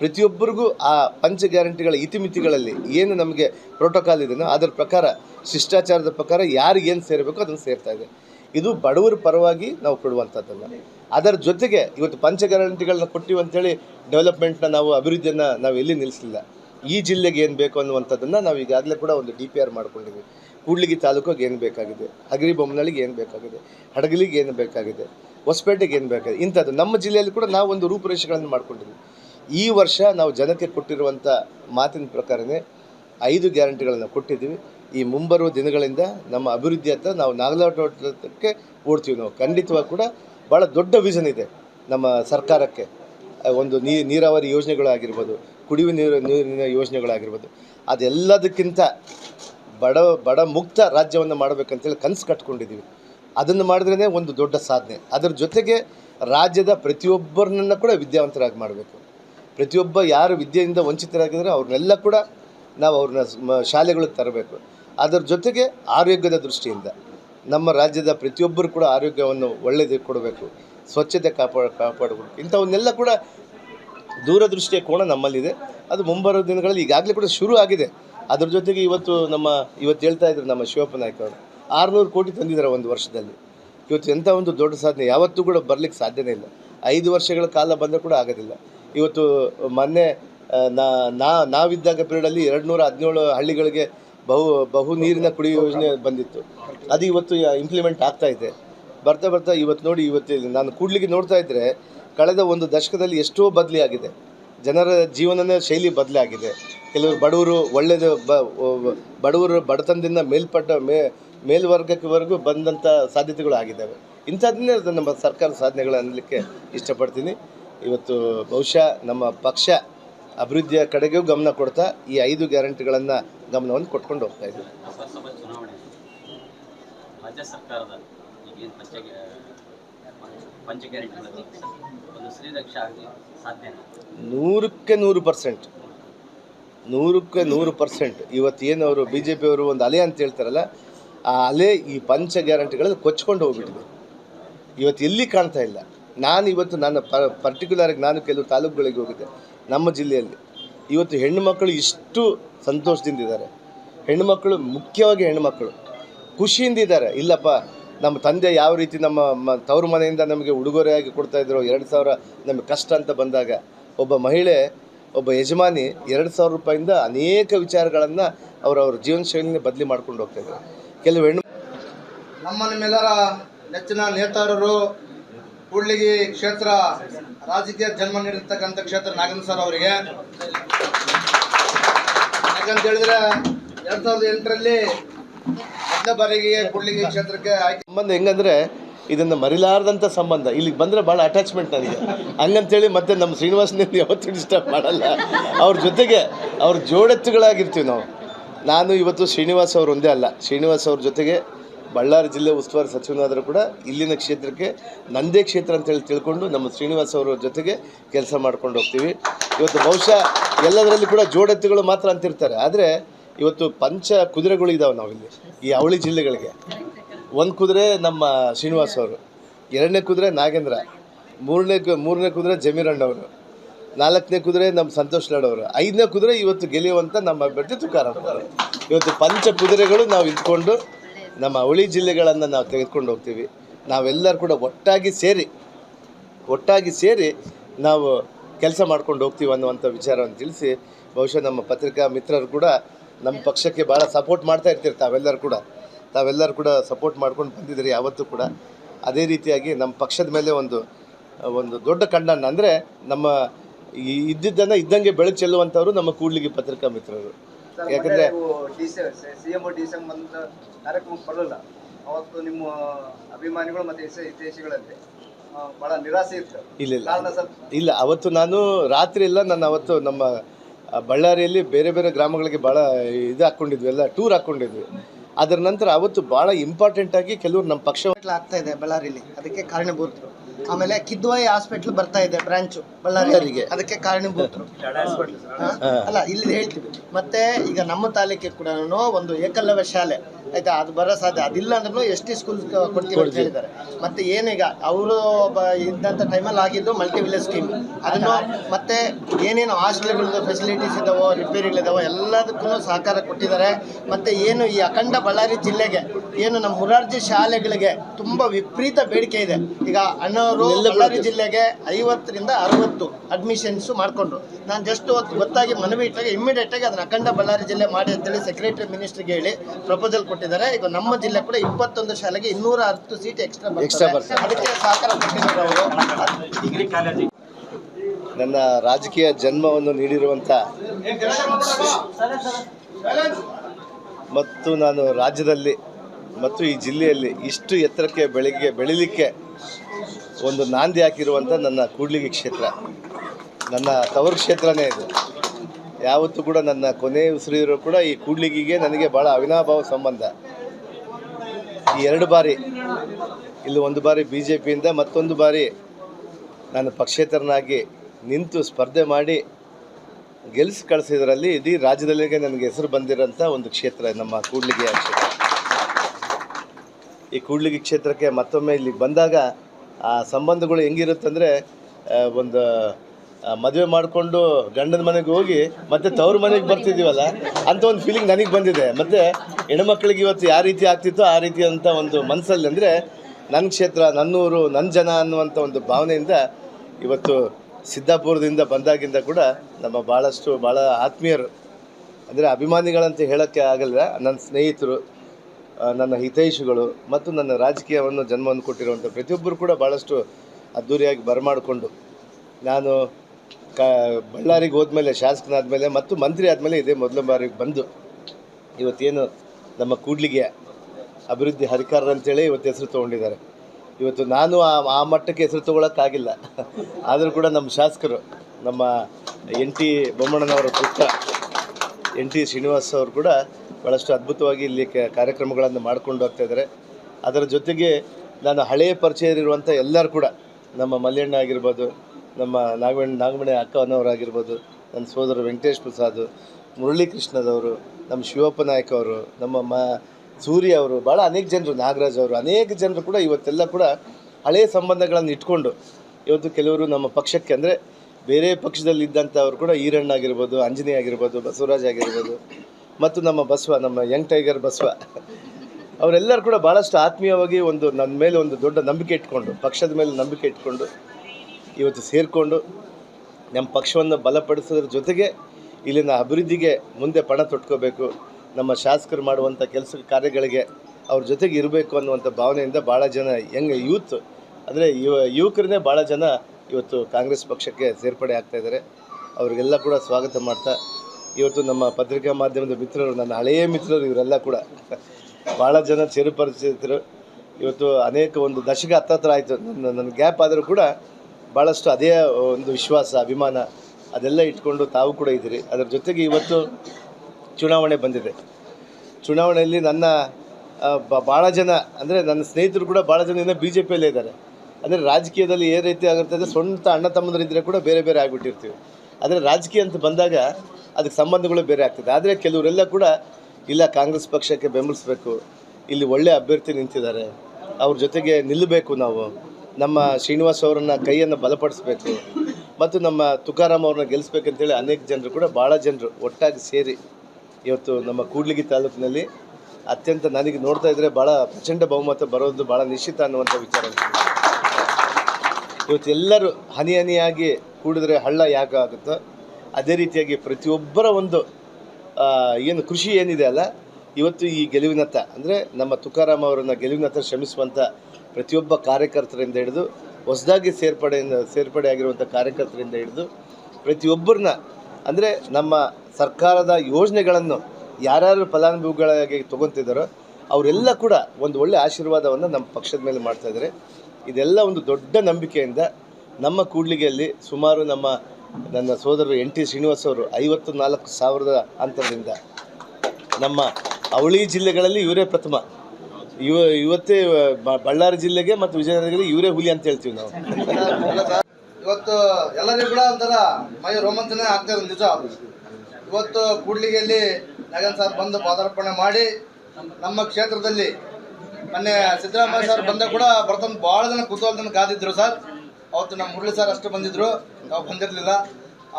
ಪ್ರತಿಯೊಬ್ಬರಿಗೂ ಆ ಪಂಚ ಗ್ಯಾರಂಟಿಗಳ ಇತಿಮಿತಿಗಳಲ್ಲಿ ಏನು ನಮಗೆ ಪ್ರೋಟೋಕಾಲ್ ಇದೆಯೋ ಅದರ ಪ್ರಕಾರ, ಶಿಷ್ಟಾಚಾರದ ಪ್ರಕಾರ ಯಾರಿಗೇನು ಸೇರಬೇಕು ಅದನ್ನು ಸೇರ್ತಾ ಇದೆ. ಇದು ಬಡವರ ಪರವಾಗಿ ನಾವು ಕೊಡುವಂಥದ್ದನ್ನು ಅದರ ಜೊತೆಗೆ ಇವತ್ತು ಪಂಚ ಗ್ಯಾರಂಟಿಗಳನ್ನ ಕೊಟ್ಟಿವಿ ಅಂತೇಳಿ ಡೆವಲಪ್ಮೆಂಟ್ನ ನಾವು ಅಭಿವೃದ್ಧಿಯನ್ನು ನಾವು ಎಲ್ಲಿ ನಿಲ್ಲಿಸಲಿಲ್ಲ ಈ ಜಿಲ್ಲೆಗೆ ಏನು ಬೇಕು ಅನ್ನುವಂಥದ್ದನ್ನು ನಾವು ಈಗಾಗಲೇ ಕೂಡ ಒಂದು ಡಿ ಪಿ ಆರ್ ಮಾಡ್ಕೊಂಡಿದ್ದೀವಿ ಕೂಡ್ಲಿಗಿ ತಾಲೂಕಿಗೆ ಏನು ಬೇಕಾಗಿದೆ? ಹಗರಿ ಬೊಮ್ಮನಳ್ಳಿಗೆ ಏನು ಬೇಕಾಗಿದೆ? ಹಡಗಲಿಗೆ ಏನು ಬೇಕಾಗಿದೆ? ಹೊಸಪೇಟೆಗೆ ಏನು ಬೇಕಾಗಿದೆ? ಇಂಥದ್ದು. ನಮ್ಮ ಜಿಲ್ಲೆಯಲ್ಲಿ ಕೂಡ ನಾವು ಒಂದು ರೂಪುರೇಷೆಗಳನ್ನು ಮಾಡ್ಕೊಂಡಿದ್ವಿ. ಈ ವರ್ಷ ನಾವು ಜನಕ್ಕೆ ಕೊಟ್ಟಿರುವಂಥ ಮಾತಿನ ಪ್ರಕಾರನೇ ಐದು ಗ್ಯಾರಂಟಿಗಳನ್ನು ಕೊಟ್ಟಿದ್ದೀವಿ. ಈ ಮುಂಬರುವ ದಿನಗಳಿಂದ ನಮ್ಮ ಅಭಿವೃದ್ಧಿ ಹತ್ರ ನಾವು ನಾಗಲಾಟಕ್ಕೆ ಓಡ್ತೀವಿ ನಾವು. ಖಂಡಿತವಾಗಿ ಕೂಡ ಭಾಳ ದೊಡ್ಡ ವಿಷನ್ ಇದೆ ನಮ್ಮ ಸರ್ಕಾರಕ್ಕೆ. ಒಂದು ನೀ, ನೀರಾವರಿ ಯೋಜನೆಗಳಾಗಿರ್ಬೋದು, ಕುಡಿಯುವ ನೀರು, ನೀರಿನ ಯೋಜನೆಗಳಾಗಿರ್ಬೋದು, ಅದೆಲ್ಲದಕ್ಕಿಂತ ಬಡ ಬಡ ಮುಕ್ತ ರಾಜ್ಯವನ್ನು ಮಾಡಬೇಕಂತೇಳಿ ಕನಸು ಕಟ್ಕೊಂಡಿದ್ದೀವಿ. ಅದನ್ನು ಮಾಡಿದ್ರೇ ಒಂದು ದೊಡ್ಡ ಸಾಧನೆ. ಅದರ ಜೊತೆಗೆ ರಾಜ್ಯದ ಪ್ರತಿಯೊಬ್ಬರನ್ನ ಕೂಡ ವಿದ್ಯಾವಂತರಾಗಿ ಮಾಡಬೇಕು. ಪ್ರತಿಯೊಬ್ಬ ಯಾರು ವಿದ್ಯೆಯಿಂದ ವಂಚಿತರಾಗಿದ್ದಾರೆ ಅವ್ರನ್ನೆಲ್ಲ ಕೂಡ ನಾವು ಅವ್ರನ್ನ ಶಾಲೆಗಳಿಗೆ ತರಬೇಕು. ಅದರ ಜೊತೆಗೆ ಆರೋಗ್ಯದ ದೃಷ್ಟಿಯಿಂದ ನಮ್ಮ ರಾಜ್ಯದ ಪ್ರತಿಯೊಬ್ಬರು ಕೂಡ ಆರೋಗ್ಯವನ್ನು ಒಳ್ಳೆಯದು ಕೊಡಬೇಕು. ಸ್ವಚ್ಛತೆ ಕಾಪಾಡ ಕಾಪಾಡಬೇಕು. ಇಂಥವನ್ನೆಲ್ಲ ಕೂಡ ದೂರದೃಷ್ಟಿಯ ಕೋಣ ನಮ್ಮಲ್ಲಿದೆ. ಅದು ಮುಂಬರುವ ದಿನಗಳಲ್ಲಿ ಈಗಾಗಲೇ ಕೂಡ ಶುರು ಆಗಿದೆ. ಅದ್ರ ಜೊತೆಗೆ ಇವತ್ತು ನಮ್ಮ, ಇವತ್ತು ಹೇಳ್ತಾ ಇದ್ರು ನಮ್ಮ ಶಿವಪ್ಪ ನಾಯ್ಕ ಅವರು. ಆರುನೂರು ಕೋಟಿ ತಂದಿದ್ದಾರೆ ಒಂದು ವರ್ಷದಲ್ಲಿ. ಇವತ್ತು ಎಂಥ ಒಂದು ದೊಡ್ಡ ಸಾಧನೆ. ಯಾವತ್ತೂ ಕೂಡ ಬರಲಿಕ್ಕೆ ಸಾಧ್ಯನೇ ಇಲ್ಲ. ಐದು ವರ್ಷಗಳ ಕಾಲ ಬಂದರೂ ಕೂಡ ಆಗೋದಿಲ್ಲ. ಇವತ್ತು ಮೊನ್ನೆ ನಾ ನಾವಿದ್ದಾಗ ಪೀರಿಯಡಲ್ಲಿ ಎರಡು ನೂರ ಹದಿನೇಳು ಹಳ್ಳಿಗಳಿಗೆ ಬಹು ಬಹು ನೀರಿನ ಕುಡಿಯುವ ಯೋಜನೆ ಬಂದಿತ್ತು. ಅದು ಇವತ್ತು ಇಂಪ್ಲಿಮೆಂಟ್ ಆಗ್ತಾ ಇದೆ. ಬರ್ತಾ ಬರ್ತಾ ಇವತ್ತು ನೋಡಿ, ಇವತ್ತು ನಾನು ಕೂಡ್ಲಿಕ್ಕೆ ನೋಡ್ತಾ ಇದ್ದರೆ ಕಳೆದ ಒಂದು ದಶಕದಲ್ಲಿ ಎಷ್ಟೋ ಬದಲಿ ಆಗಿದೆ ಜನರ ಜೀವನದ ಶೈಲಿ ಬದಲಾಗಿದೆ. ಕೆಲವರು ಬಡವರು ಒಳ್ಳೆಯದು ಬ ಬಡವರು ಬಡತನದಿಂದ ಮೇಲ್ಪಟ್ಟ ಮೇ ಮೇಲ್ವರ್ಗಕ್ಕೆವರೆಗೂ ಬಂದಂಥ ಸಾಧ್ಯತೆಗಳು ಆಗಿದ್ದಾವೆ ಇಂಥದ್ದನ್ನೇ ಅದು ನಮ್ಮ ಸರ್ಕಾರ ಸಾಧನೆಗಳು ಅನ್ನಲಿಕ್ಕೆ ಇಷ್ಟಪಡ್ತೀನಿ. ಇವತ್ತು ಬಹುಶಃ ನಮ್ಮ ಪಕ್ಷ ಅಭಿವೃದ್ಧಿಯ ಕಡೆಗೂ ಗಮನ ಕೊಡ್ತಾ ಈ ಐದು ಗ್ಯಾರಂಟಿಗಳನ್ನು ಗಮನವನ್ನು ಕೊಟ್ಕೊಂಡು ಹೋಗ್ತಾ ಇದ್ದೀವಿ. ರಾಜ್ಯ ಸರ್ಕಾರದ ನೂರಕ್ಕೆ ನೂರು ಪರ್ಸೆಂಟ್. ನೂರಕ್ಕೆ ನೂರು ಪರ್ಸೆಂಟ್. ಇವತ್ತು ಏನು ಅವರು ಬಿ ಜೆ ಪಿಯವರು ಒಂದು ಅಲೆ ಅಂತ ಹೇಳ್ತಾರಲ್ಲ, ಆ ಅಲೆ ಈ ಪಂಚ ಗ್ಯಾರಂಟಿಗಳಲ್ಲಿ ಕೊಚ್ಕೊಂಡು ಹೋಗ್ಬಿಟ್ಟಿದೆ. ಇವತ್ತು ಎಲ್ಲಿ ಕಾಣ್ತಾ ಇಲ್ಲ. ನಾನು ಇವತ್ತು ನನ್ನ ಪ ಪರ್ಟಿಕ್ಯುಲರಾಗಿ ನಾನು ಕೆಲವು ತಾಲೂಕುಗಳಿಗೆ ಹೋಗಿದ್ದೆ, ನಮ್ಮ ಜಿಲ್ಲೆಯಲ್ಲಿ. ಇವತ್ತು ಹೆಣ್ಣುಮಕ್ಕಳು ಇಷ್ಟು ಸಂತೋಷದಿಂದಿದ್ದಾರೆ ಇದ್ದಾರೆ. ಹೆಣ್ಣುಮಕ್ಕಳು ಮುಖ್ಯವಾಗಿ ಹೆಣ್ಣುಮಕ್ಕಳು ಖುಷಿಯಿಂದ ಇದ್ದಾರೆ. ಇಲ್ಲಪ್ಪ, ನಮ್ಮ ತಂದೆ ಯಾವ ರೀತಿ ನಮ್ಮ ಮ, ತವರು ಮನೆಯಿಂದ ನಮಗೆ ಉಡುಗೊರೆಯಾಗಿ ಕೊಡ್ತಾಯಿದ್ರು ಎರಡು ಸಾವಿರ ನಮಗೆ ಕಷ್ಟ ಅಂತ ಬಂದಾಗ, ಒಬ್ಬ ಮಹಿಳೆ ಒಬ್ಬ ಯಜಮಾನಿ ಎರಡು ಸಾವಿರ ರೂಪಾಯಿಂದ ಅನೇಕ ವಿಚಾರಗಳನ್ನು ಅವ್ರ ಜೀವನ ಶೈಲಿನ ಬದಲಿ ಮಾಡ್ಕೊಂಡು ಹೋಗ್ತಾ ಇದ್ದಾರೆ ಕೆಲವು ಹೆಣ್ಣು ನಮ್ಮ ನಿಮ್ಮೆಲ್ಲರ ನೆಚ್ಚಿನ ನೇತಾರರು ಕೂಡ್ಲಿಗಿ ಕ್ಷೇತ್ರ ರಾಜಕೀಯ ಜನ್ಮ ನೀಡಿರ್ತಕ್ಕಂಥ ಕ್ಷೇತ್ರ ನಾಗೇಂದ್ರ ಸರ್ ಅವರಿಗೆ. ಯಾಕಂತ ಹೇಳಿದ್ರೆ ಎರಡು ಸಾವಿರದ ಎಂಟರಲ್ಲಿ ಮೊದಲ ಬಾರಿಗೆ ಕೂಡ್ಲಿಗಿ ಕ್ಷೇತ್ರಕ್ಕೆ ಆಯ್ಕೆ ಸಂಬಂಧ ಹೆಂಗಂದ್ರೆ ಇದನ್ನು ಮರಿಲಾರ್ದಂಥ ಸಂಬಂಧ. ಇಲ್ಲಿಗೆ ಬಂದರೆ ಭಾಳ ಅಟ್ಯಾಚ್ಮೆಂಟ್ ನನಗೆ. ಹಂಗಂತೇಳಿ ಮತ್ತೆ ನಮ್ಮ ಶ್ರೀನಿವಾಸನಿಂದ ಯಾವತ್ತೂ ಡಿಸ್ಟರ್ಬ್ ಮಾಡಲ್ಲ. ಅವ್ರ ಜೊತೆಗೆ ಅವ್ರ ಜೋಡೆತ್ತುಗಳಾಗಿರ್ತೀವಿ ನಾವು. ನಾನು ಇವತ್ತು ಶ್ರೀನಿವಾಸ್ ಅವರು ಒಂದೇ ಅಲ್ಲ. ಶ್ರೀನಿವಾಸ್ ಅವ್ರ ಜೊತೆಗೆ ಬಳ್ಳಾರಿ ಜಿಲ್ಲೆ ಉಸ್ತುವಾರಿ ಸಚಿವನಾದರೂ ಕೂಡ ಇಲ್ಲಿನ ಕ್ಷೇತ್ರಕ್ಕೆ ನಂದೇ ಕ್ಷೇತ್ರ ಅಂತೇಳಿ ತಿಳ್ಕೊಂಡು ನಮ್ಮ ಶ್ರೀನಿವಾಸ್ ಅವರ ಜೊತೆಗೆ ಕೆಲಸ ಮಾಡ್ಕೊಂಡು ಹೋಗ್ತೀವಿ. ಇವತ್ತು ಬಹುಶಃ ಎಲ್ಲದರಲ್ಲಿ ಕೂಡ ಜೋಡೆತ್ತುಗಳು ಮಾತ್ರ ಅಂತಿರ್ತಾರೆ. ಆದರೆ ಇವತ್ತು ಪಂಚ ಕುದುರೆಗಳು ಇದ್ದಾವೆ ನಾವಿಲ್ಲಿ, ಈ ಅವಳಿ ಜಿಲ್ಲೆಗಳಿಗೆ. ಒಂದು ಕುದುರೆ ನಮ್ಮ ಶ್ರೀನಿವಾಸ್ ಅವರು, ಎರಡನೇ ಕುದುರೆ ನಾಗೇಂದ್ರ, ಮೂರನೇ ಮೂರನೇ ಕುದುರೆ ಜಮೀರಣ್ಣವರು ನಾಲ್ಕನೇ ಕುದುರೆ ನಮ್ಮ ಸಂತೋಷ್ ಲಾಡ್ ಅವರು, ಐದನೇ ಕುದುರೆ ಇವತ್ತು ಗೆಲ್ಲುವಂಥ ನಮ್ಮ ಅಭ್ಯರ್ಥಿ ತುಕಾರ ಅವರು. ಇವತ್ತು ಪಂಚ ಕುದುರೆಗಳು ನಾವು ಇದ್ಕೊಂಡು ನಮ್ಮ ಅವಳಿ ಜಿಲ್ಲೆಗಳನ್ನು ನಾವು ತೆಗೆದುಕೊಂಡು ಹೋಗ್ತೀವಿ. ನಾವೆಲ್ಲರೂ ಕೂಡ ಒಟ್ಟಾಗಿ ಸೇರಿ ಒಟ್ಟಾಗಿ ಸೇರಿ ನಾವು ಕೆಲಸ ಮಾಡ್ಕೊಂಡು ಹೋಗ್ತೀವಿ ಅನ್ನುವಂಥ ವಿಚಾರವನ್ನು ತಿಳಿಸಿ, ಬಹುಶಃ ನಮ್ಮ ಪತ್ರಿಕಾ ಮಿತ್ರರು ಕೂಡ ನಮ್ಮ ಪಕ್ಷಕ್ಕೆ ಭಾಳ ಸಪೋರ್ಟ್ ಮಾಡ್ತಾ ಇರ್ತೀರಿ ತಾವೆಲ್ಲರೂ ಕೂಡ. ತಾವೆಲ್ಲರೂ ಕೂಡ ಸಪೋರ್ಟ್ ಮಾಡ್ಕೊಂಡು ಬಂದಿದ್ದೀರಿ ಯಾವತ್ತೂ ಕೂಡ. ಅದೇ ರೀತಿಯಾಗಿ ನಮ್ಮ ಪಕ್ಷದ ಮೇಲೆ ಒಂದು ಒಂದು ದೊಡ್ಡ ಕಣ್ಣನ್ನು ಅಂದರೆ ನಮ್ಮ ಈ ಇದ್ದಿದ್ದನ್ನು ಇದ್ದಂಗೆ ಬೆಳಕು ಚೆಲ್ಲುವಂಥವ್ರು ನಮ್ಮ ಕೂಡ್ಲಿಗೆ ಪತ್ರಿಕಾ ಮಿತ್ರರು. ಯಾಕಂದರೆ ಅವತ್ತು ನಿಮ್ಮ ಅಭಿಮಾನಿಗಳು ಮತ್ತೆ ಹಿತ- ಬಹಳ ನಿರಾಸೆ ಇತ್ತು. ಇಲ್ಲ ಇಲ್ಲ. ಅವತ್ತು ನಾನು ರಾತ್ರಿ ಎಲ್ಲ ನಾನು ಅವತ್ತು ನಮ್ಮ ಬಳ್ಳಾರಿಯಲ್ಲಿ ಬೇರೆ ಬೇರೆ ಗ್ರಾಮಗಳಿಗೆ ಭಾಳ ಇದು ಹಾಕ್ಕೊಂಡಿದ್ವಿ ಎಲ್ಲ ಟೂರ್ ಹಾಕ್ಕೊಂಡಿದ್ವಿ ಅದರ ನಂತರ ಅವತ್ತು ಭಾಳ ಇಂಪಾರ್ಟೆಂಟ್ ಆಗಿ ಕೆಲವರು ನಮ್ಮ ಪಕ್ಷ ಆಗ್ತಾ ಇದೆ ಬಳ್ಳಾರಿಲಿ. ಅದಕ್ಕೆ ಕಾರಣೀಭೂತರು. ಆಮೇಲೆ ಕಿದ್ವಾಯಿ ಹಾಸ್ಪಿಟ್ಲ್ ಬರ್ತಾ ಇದೆ ಬ್ರಾಂಚು ಬಳ್ಳಾರಿಗೆ. ಅದಕ್ಕೆ ಕಾರಣೀಭೂತರು? ಅಲ್ಲ ಇಲ್ಲಿ ಹೇಳ್ತೀವಿ. ಮತ್ತೆ ಈಗ ನಮ್ಮ ತಾಲೂಕಿಗೆ ಕೂಡ ಒಂದು ಏಕಲವ್ಯ ಶಾಲೆ. ಆಯ್ತಾ? ಅದು ಬರೋ ಸಾಧ್ಯ. ಅದಿಲ್ಲ ಅಂದ್ರೂ ಎಸ್ ಟಿ ಸ್ಕೂಲ್ ಕೊಡ್ತೀವಿ ಅಂತ ಹೇಳಿದ್ದಾರೆ. ಮತ್ತೆ ಏನೀಗ ಅವರು ಇದ್ದಂಥ ಟೈಮಲ್ಲಿ ಆಗಿದ್ದು ಮಲ್ಟಿ ವಿಲೇಜ್ ಸ್ಕೀಮ್ ಅದನ್ನು ಮತ್ತೆ ಏನೇನು ಹಾಸ್ಟೆಲ್ಗಳದ್ದು ಫೆಸಿಲಿಟೀಸ್ ಇದಾವೋ ರಿಪೇರಿಗಳಿದಾವೋ ಎಲ್ಲದಕ್ಕೂ ಸಹಕಾರ ಕೊಟ್ಟಿದ್ದಾರೆ. ಮತ್ತೆ ಏನು ಈ ಅಖಂಡ ಬಳ್ಳಾರಿ ಜಿಲ್ಲೆಗೆ ಏನು ನಮ್ಮ ಮುರಾರ್ಜಿ ಶಾಲೆಗಳಿಗೆ ತುಂಬ ವಿಪರೀತ ಬೇಡಿಕೆ ಇದೆ. ಈಗ ಅಣ್ಣವರು ಬಳ್ಳಾರಿ ಜಿಲ್ಲೆಗೆ ಐವತ್ತರಿಂದ ಅರವತ್ತು ಅಡ್ಮಿಷನ್ಸ್ ಮಾಡಿಕೊಂಡ್ರು. ನಾನು ಜಸ್ಟ್ ಗೊತ್ತಾಗಿ ಮನವಿ ಇಟ್ಟಾಗ ಇಮ್ಮಿಡಿಯೇಟಾಗಿ ಅದನ್ನ ಅಖಂಡ ಬಳ್ಳಾರಿ ಜಿಲ್ಲೆ ಮಾಡಿ ಅಂತೇಳಿ ಸೆಕ್ರೆಟರಿ ಮಿನಿಸ್ಟ್ರಿಗೆ ಹೇಳಿ ಪ್ರಪೋಸಲ್ ಕೊಟ್ಟಿದ್ದಾರೆ. ಈಗ ನಮ್ಮ ಜಿಲ್ಲೆ ಕೂಡ ಇಪ್ಪತ್ತೊಂದು ಶಾಲೆಗೆ ಇನ್ನೂರ ಹತ್ತು ಸೀಟ್ ಎಕ್ಸ್ಟ್ರಾ ಬರ್ತದೆ. ಅದಕ್ಕೆ ಸಹಕಾರ ಕೊಟ್ಟಿದ್ದಾರೆ ಅವರು. ಡಿಗ್ರಿ ಕಾಲೇಜಿಗೆ ನನ್ನ ರಾಜಕೀಯ ಜನ್ಮವನ್ನು ನೀಡಿರುವಂಥ ಮತ್ತು ನಾನು ರಾಜ್ಯದಲ್ಲಿ ಮತ್ತು ಈ ಜಿಲ್ಲೆಯಲ್ಲಿ ಇಷ್ಟು ಎತ್ತರಕ್ಕೆ ಬೆಳಗ್ಗೆ ಬೆಳಿಲಿಕ್ಕೆ ಒಂದು ನಾಂದಿ ಹಾಕಿರುವಂಥ ನನ್ನ ಕೂಡ್ಲಿಗಿ ಕ್ಷೇತ್ರ. ನನ್ನ ತವರು ಕ್ಷೇತ್ರನೇ ಇದು. ಯಾವತ್ತೂ ಕೂಡ ನನ್ನ ಕೊನೆ ಉಸಿರಿದ್ರು ಕೂಡ ಈ ಕೂಡ್ಲಿಗಿಗೆ ನನಗೆ ಭಾಳ ಅವಿನಾಭಾವ ಸಂಬಂಧ. ಈ ಎರಡು ಬಾರಿ, ಇಲ್ಲಿ ಒಂದು ಬಾರಿ ಬಿ ಜೆ ಪಿಯಿಂದ ಮತ್ತೊಂದು ಬಾರಿ ನಾನು ಪಕ್ಷೇತರನಾಗಿ ನಿಂತು ಸ್ಪರ್ಧೆ ಮಾಡಿ ಗೆಲ್ಲಿಸಿ ಕಳಿಸಿದ್ರಲ್ಲಿ ಇಡೀ ರಾಜ್ಯದಲ್ಲಿಗೆ ನನಗೆ ಹೆಸರು ಬಂದಿರೋಂಥ ಒಂದು ಕ್ಷೇತ್ರ ನಮ್ಮ ಕೂಡ್ಲಿಗಿಯ ಕ್ಷೇತ್ರ. ಈ ಕೂಡ್ಲಿಗಿ ಕ್ಷೇತ್ರಕ್ಕೆ ಮತ್ತೊಮ್ಮೆ ಇಲ್ಲಿಗೆ ಬಂದಾಗ ಆ ಸಂಬಂಧಗಳು ಹೆಂಗಿರುತ್ತಂದರೆ ಒಂದು ಮದುವೆ ಮಾಡಿಕೊಂಡು ಗಂಡನ ಮನೆಗೆ ಹೋಗಿ ಮತ್ತೆ ತವ್ರ ಮನೆಗೆ ಬರ್ತಿದ್ದೀವಲ್ಲ, ಅಂತ ಒಂದು ಫೀಲಿಂಗ್ ನನಗೆ ಬಂದಿದೆ. ಮತ್ತು ಹೆಣ್ಮಕ್ಳಿಗೆ ಇವತ್ತು ಯಾವ ರೀತಿ ಆಗ್ತಿತ್ತೋ ಆ ರೀತಿ ಅಂತ ಒಂದು ಮನಸ್ಸಲ್ಲಿ ಅಂದರೆ ನನ್ನ ಕ್ಷೇತ್ರ, ನನ್ನೂರು ನನ್ನ ಜನ ಅನ್ನುವಂಥ ಒಂದು ಭಾವನೆಯಿಂದ ಇವತ್ತು ಸಿದ್ದಾಪುರದಿಂದ ಬಂದಾಗಿಂದ ಕೂಡ ನಮ್ಮ ಭಾಳಷ್ಟು ಭಾಳ ಆತ್ಮೀಯರು, ಅಂದರೆ ಅಭಿಮಾನಿಗಳಂತ ಹೇಳೋಕ್ಕೆ ಆಗಲ್ಲ, ನನ್ನ ಸ್ನೇಹಿತರು ನನ್ನ ಹಿತೈಷಿಗಳು ಮತ್ತು ನನ್ನ ರಾಜಕೀಯವನ್ನು ಜನ್ಮವನ್ನು ಕೊಟ್ಟಿರುವಂಥ ಪ್ರತಿಯೊಬ್ಬರು ಕೂಡ ಭಾಳಷ್ಟು ಅದ್ಧೂರಿಯಾಗಿ ಬರಮಾಡಿಕೊಂಡು ನಾನು ಕ ಬಳ್ಳಾರಿಗೆ ಹೋದ್ಮೇಲೆ, ಶಾಸಕನಾದಮೇಲೆ ಮತ್ತು ಮಂತ್ರಿ ಆದಮೇಲೆ ಇದೇ ಮೊದಲ ಬಾರಿಗೆ ಬಂದು ಇವತ್ತೇನು ನಮ್ಮ ಕೂಡ್ಲಿಗೆ ಅಭಿವೃದ್ಧಿ ಹರಿಕಾರರು ಅಂತೇಳಿ ಇವತ್ತು ಹೆಸರು ತೊಗೊಂಡಿದ್ದಾರೆ. ಇವತ್ತು ನಾನು ಆ ಆ ಮಟ್ಟಕ್ಕೆ ಹೆಸರು ತೊಗೊಳಕ್ಕಾಗಿಲ್ಲ. ಆದರೂ ಕೂಡ ನಮ್ಮ ಶಾಸಕರು, ನಮ್ಮ ಎನ್ ಟಿ ಬೊಮ್ಮಣ್ಣನವರ ಪುತ್ರ, ಎನ್ ಟಿ ಶ್ರೀನಿವಾಸ್ ಅವರು ಕೂಡ ಭಾಳಷ್ಟು ಅದ್ಭುತವಾಗಿ ಇಲ್ಲಿ ಕಾರ್ಯಕ್ರಮಗಳನ್ನು ಮಾಡ್ಕೊಂಡು ಹೋಗ್ತಾ ಇದ್ದಾರೆ. ಅದರ ಜೊತೆಗೆ ನಾನು ಹಳೆಯ ಪರಿಚಯ ಇರುವಂಥ ಎಲ್ಲರೂ ಕೂಡ, ನಮ್ಮ ಮಲ್ಯಣ್ಣ ಆಗಿರ್ಬೋದು ನಮ್ಮ ನಾಗಮಣಿ ಅಕ್ಕ ಅನ್ನೋರಾಗಿರ್ಬೋದು ನನ್ನ ಸೋದರ ವೆಂಕಟೇಶ್ ಪ್ರಸಾದ್ ಮುರಳಿ ಕೃಷ್ಣದವರು ನಮ್ಮ ಶಿವಪ್ಪ ನಾಯಕ್ ಅವರು, ನಮ್ಮ ಮ ಸೂರ್ಯ ಅವರು ಭಾಳ ಅನೇಕ ಜನರು, ನಾಗರಾಜ್ ಅವರು, ಅನೇಕ ಜನರು ಕೂಡ ಇವತ್ತೆಲ್ಲ ಕೂಡ ಹಳೆಯ ಸಂಬಂಧಗಳನ್ನು ಇಟ್ಕೊಂಡು, ಇವತ್ತು ಕೆಲವರು ನಮ್ಮ ಪಕ್ಷಕ್ಕೆ ಅಂದರೆ ಬೇರೆ ಪಕ್ಷದಲ್ಲಿ ಇದ್ದಂಥವ್ರು ಕೂಡ ಈರಣ್ಣ ಆಗಿರ್ಬೋದು ಅಂಜನಿ ಆಗಿರ್ಬೋದು, ಬಸವರಾಜ್ ಆಗಿರ್ಬೋದು, ಮತ್ತು ನಮ್ಮ ಬಸವ, ನಮ್ಮ ಯಂಗ್ ಟೈಗರ್ ಬಸವ, ಅವರೆಲ್ಲರೂ ಕೂಡ ಭಾಳಷ್ಟು ಆತ್ಮೀಯವಾಗಿ ಒಂದು ನನ್ನ ಮೇಲೆ ಒಂದು ದೊಡ್ಡ ನಂಬಿಕೆ ಇಟ್ಕೊಂಡು, ಪಕ್ಷದ ಮೇಲೆ ನಂಬಿಕೆ ಇಟ್ಕೊಂಡು ಇವತ್ತು ಸೇರಿಕೊಂಡು ನಮ್ಮ ಪಕ್ಷವನ್ನು ಬಲಪಡಿಸೋದ್ರ ಜೊತೆಗೆ ಇಲ್ಲಿನ ಅಭಿವೃದ್ಧಿಗೆ ಮುಂದೆ ಪಣ ತೊಟ್ಕೋಬೇಕು. ನಮ್ಮ ಶಾಸಕರು ಮಾಡುವಂಥ ಕೆಲಸ ಕಾರ್ಯಗಳಿಗೆ ಅವ್ರ ಜೊತೆಗೆ ಇರಬೇಕು ಅನ್ನುವಂಥ ಭಾವನೆಯಿಂದ ಭಾಳ ಜನ ಯಂಗ್ ಯೂತ್, ಅಂದರೆ ಯುವ ಯುವಕರನ್ನೇ ಭಾಳ ಜನ ಇವತ್ತು ಕಾಂಗ್ರೆಸ್ ಪಕ್ಷಕ್ಕೆ ಸೇರ್ಪಡೆ ಆಗ್ತಾ ಇದ್ದಾರೆ. ಅವರಿಗೆಲ್ಲ ಕೂಡ ಸ್ವಾಗತ ಮಾಡ್ತಾ, ಇವತ್ತು ನಮ್ಮ ಪತ್ರಿಕಾ ಮಾಧ್ಯಮದ ಮಿತ್ರರು, ನನ್ನ ಹಳೆಯ ಮಿತ್ರರು ಇವರೆಲ್ಲ ಕೂಡ ಭಾಳ ಜನ ಚಿರಪರಿಚಿತರು ಇವತ್ತು ಅನೇಕ ಒಂದು ದಶಕ ಹತ್ತತ್ರ ಆಯಿತು, ನನ್ನ ನನ್ನ ಗ್ಯಾಪ್ ಆದರೂ ಕೂಡ ಭಾಳಷ್ಟು ಅದೇ ಒಂದು ವಿಶ್ವಾಸ, ಅಭಿಮಾನ ಅದೆಲ್ಲ ಇಟ್ಕೊಂಡು ತಾವು ಕೂಡ ಇದ್ದೀರಿ. ಅದರ ಜೊತೆಗೆ ಇವತ್ತು ಚುನಾವಣೆ ಬಂದಿದೆ. ಚುನಾವಣೆಯಲ್ಲಿ ನನ್ನ ಭಾಳ ಜನ, ಅಂದರೆ ನನ್ನ ಸ್ನೇಹಿತರು ಕೂಡ ಭಾಳ ಜನ ಇನ್ನೂ ಬಿ ಜೆ ಪಿಯಲ್ಲೇ ಇದ್ದಾರೆ. ಅಂದರೆ ರಾಜಕೀಯದಲ್ಲಿ ಏ ರೀತಿ ಆಗಿರ್ತದೆ ಸ್ವಂತ ಅಣ್ಣ ತಮ್ಮಂದರಿದ್ದರೆ ಕೂಡ ಬೇರೆ ಬೇರೆ ಆಗಿಬಿಟ್ಟಿರ್ತೀವಿ. ಆದರೆ ರಾಜಕೀಯ ಅಂತ ಬಂದಾಗ ಅದಕ್ಕೆ ಸಂಬಂಧಗಳು ಬೇರೆ ಆಗ್ತದೆ. ಆದರೆ ಕೆಲವರೆಲ್ಲ ಕೂಡ ಇಲ್ಲ, ಕಾಂಗ್ರೆಸ್ ಪಕ್ಷಕ್ಕೆ ಬೆಂಬಲಿಸಬೇಕು, ಇಲ್ಲಿ ಒಳ್ಳೆಯ ಅಭ್ಯರ್ಥಿ ನಿಂತಿದ್ದಾರೆ, ಅವ್ರ ಜೊತೆಗೆ ನಿಲ್ಲಬೇಕು ನಾವು. ನಮ್ಮ ಶ್ರೀನಿವಾಸ್ ಅವರನ್ನ ಕೈಯನ್ನು ಬಲಪಡಿಸಬೇಕು. ಮತ್ತು ನಮ್ಮ ತುಕಾರಾಮ್ ಅವ್ರನ್ನ ಗೆಲ್ಲಿಸ್ಬೇಕಂತೇಳಿ ಅನೇಕ ಜನರು ಕೂಡ ಭಾಳ ಜನರು ಒಟ್ಟಾಗಿ ಸೇರಿ ಇವತ್ತು ನಮ್ಮ ಕೂಡ್ಲಿಗಿ ತಾಲೂಕಿನಲ್ಲಿ ಅತ್ಯಂತ ನನಗೆ ನೋಡ್ತಾ ಇದ್ದರೆ ಭಾಳ ಪ್ರಚಂಡ ಬಹುಮತ ಬರೋದು ಭಾಳ ನಿಶ್ಚಿತ ಅನ್ನುವಂಥ ವಿಚಾರ. ಇವತ್ತು ಎಲ್ಲರೂ ಹನಿ ಹನಿಯಾಗಿ ಕೂಡಿದ್ರೆ ಹಳ್ಳ ಯಾಕೆ ಆಗುತ್ತೋ, ಅದೇ ರೀತಿಯಾಗಿ ಪ್ರತಿಯೊಬ್ಬರ ಒಂದು ಏನು ಕೃಷಿ ಏನಿದೆ ಅಲ್ಲ, ಇವತ್ತು ಈ ಗೆಲುವಿನತ್ತ, ಅಂದರೆ ನಮ್ಮ ತುಕಾರಾಮ್ ಅವರನ್ನು ಗೆಲುವಿನತ್ತ ಶ್ರಮಿಸುವಂಥ ಪ್ರತಿಯೊಬ್ಬ ಕಾರ್ಯಕರ್ತರಿಂದ ಹಿಡಿದು, ಹೊಸದಾಗಿ ಸೇರ್ಪಡೆಯಿಂದ, ಸೇರ್ಪಡೆ ಆಗಿರುವಂಥ ಕಾರ್ಯಕರ್ತರಿಂದ ಹಿಡಿದು, ಪ್ರತಿಯೊಬ್ಬರನ್ನ, ಅಂದರೆ ನಮ್ಮ ಸರ್ಕಾರದ ಯೋಜನೆಗಳನ್ನು ಯಾರ್ಯಾರು ಫಲಾನುಭವಿಗಳಾಗಿ ತೊಗೊತಿದ್ದಾರೋ, ಅವರೆಲ್ಲ ಕೂಡ ಒಂದು ಒಳ್ಳೆಯ ಆಶೀರ್ವಾದವನ್ನು ನಮ್ಮ ಪಕ್ಷದ ಮೇಲೆ ಮಾಡ್ತಾ ಇದ್ದಾರೆ. ಇದೆಲ್ಲ ಒಂದು ದೊಡ್ಡ ನಂಬಿಕೆಯಿಂದ ನಮ್ಮ ಕೂಡ್ಲಿಗೆಯಲ್ಲಿ ಸುಮಾರು ನಮ್ಮ ನನ್ನ ಸೋದರರು ಎನ್ ಟಿ ಶ್ರೀನಿವಾಸ್ ಅವರು ಐವತ್ತು ನಾಲ್ಕು ಸಾವಿರದ ಅಂತರದಿಂದ ನಮ್ಮ ಅವಳಿ ಜಿಲ್ಲೆಗಳಲ್ಲಿ ಇವರೇ ಪ್ರಥಮ. ಇವ ಇವತ್ತೇ ಬಳ್ಳಾರಿ ಜಿಲ್ಲೆಗೆ ಮತ್ತು ವಿಜಯನಗರದಲ್ಲಿ ಇವರೇ ಹುಲಿ ಅಂತ ಹೇಳ್ತೀವಿ ನಾವು. ಇವತ್ತು ಎಲ್ಲರಿಗೂ ಕೂಡ ಒಂಥರ ಮೈ ರೋಮಾಂಚನ ಆಗ್ತಾ ನಿಜ. ಇವತ್ತು ಕೂಡ್ಲಿಗೆಯಲ್ಲಿ ನಗನ್ ಸರ್ ಬಂದು ಪಾದಾರ್ಪಣೆ ಮಾಡಿ ನಮ್ಮ ಕ್ಷೇತ್ರದಲ್ಲಿ ಮೊನ್ನೆ ಸಿದ್ದರಾಮಯ್ಯ ಸರ್ ಬಂದಾಗ ಕೂಡ ಬರ್ತಂದು ಭಾಳ ಜನ ಕುತೂಹಲದಿಂದ ಕಾದಿದ್ರು ಸರ್. ಅವತ್ತು ನಮ್ಮ ಮುರಳಿ ಸರ್ ಅಷ್ಟು ಬಂದಿದ್ರು. ನಾವು ಬಂದಿರಲಿಲ್ಲ.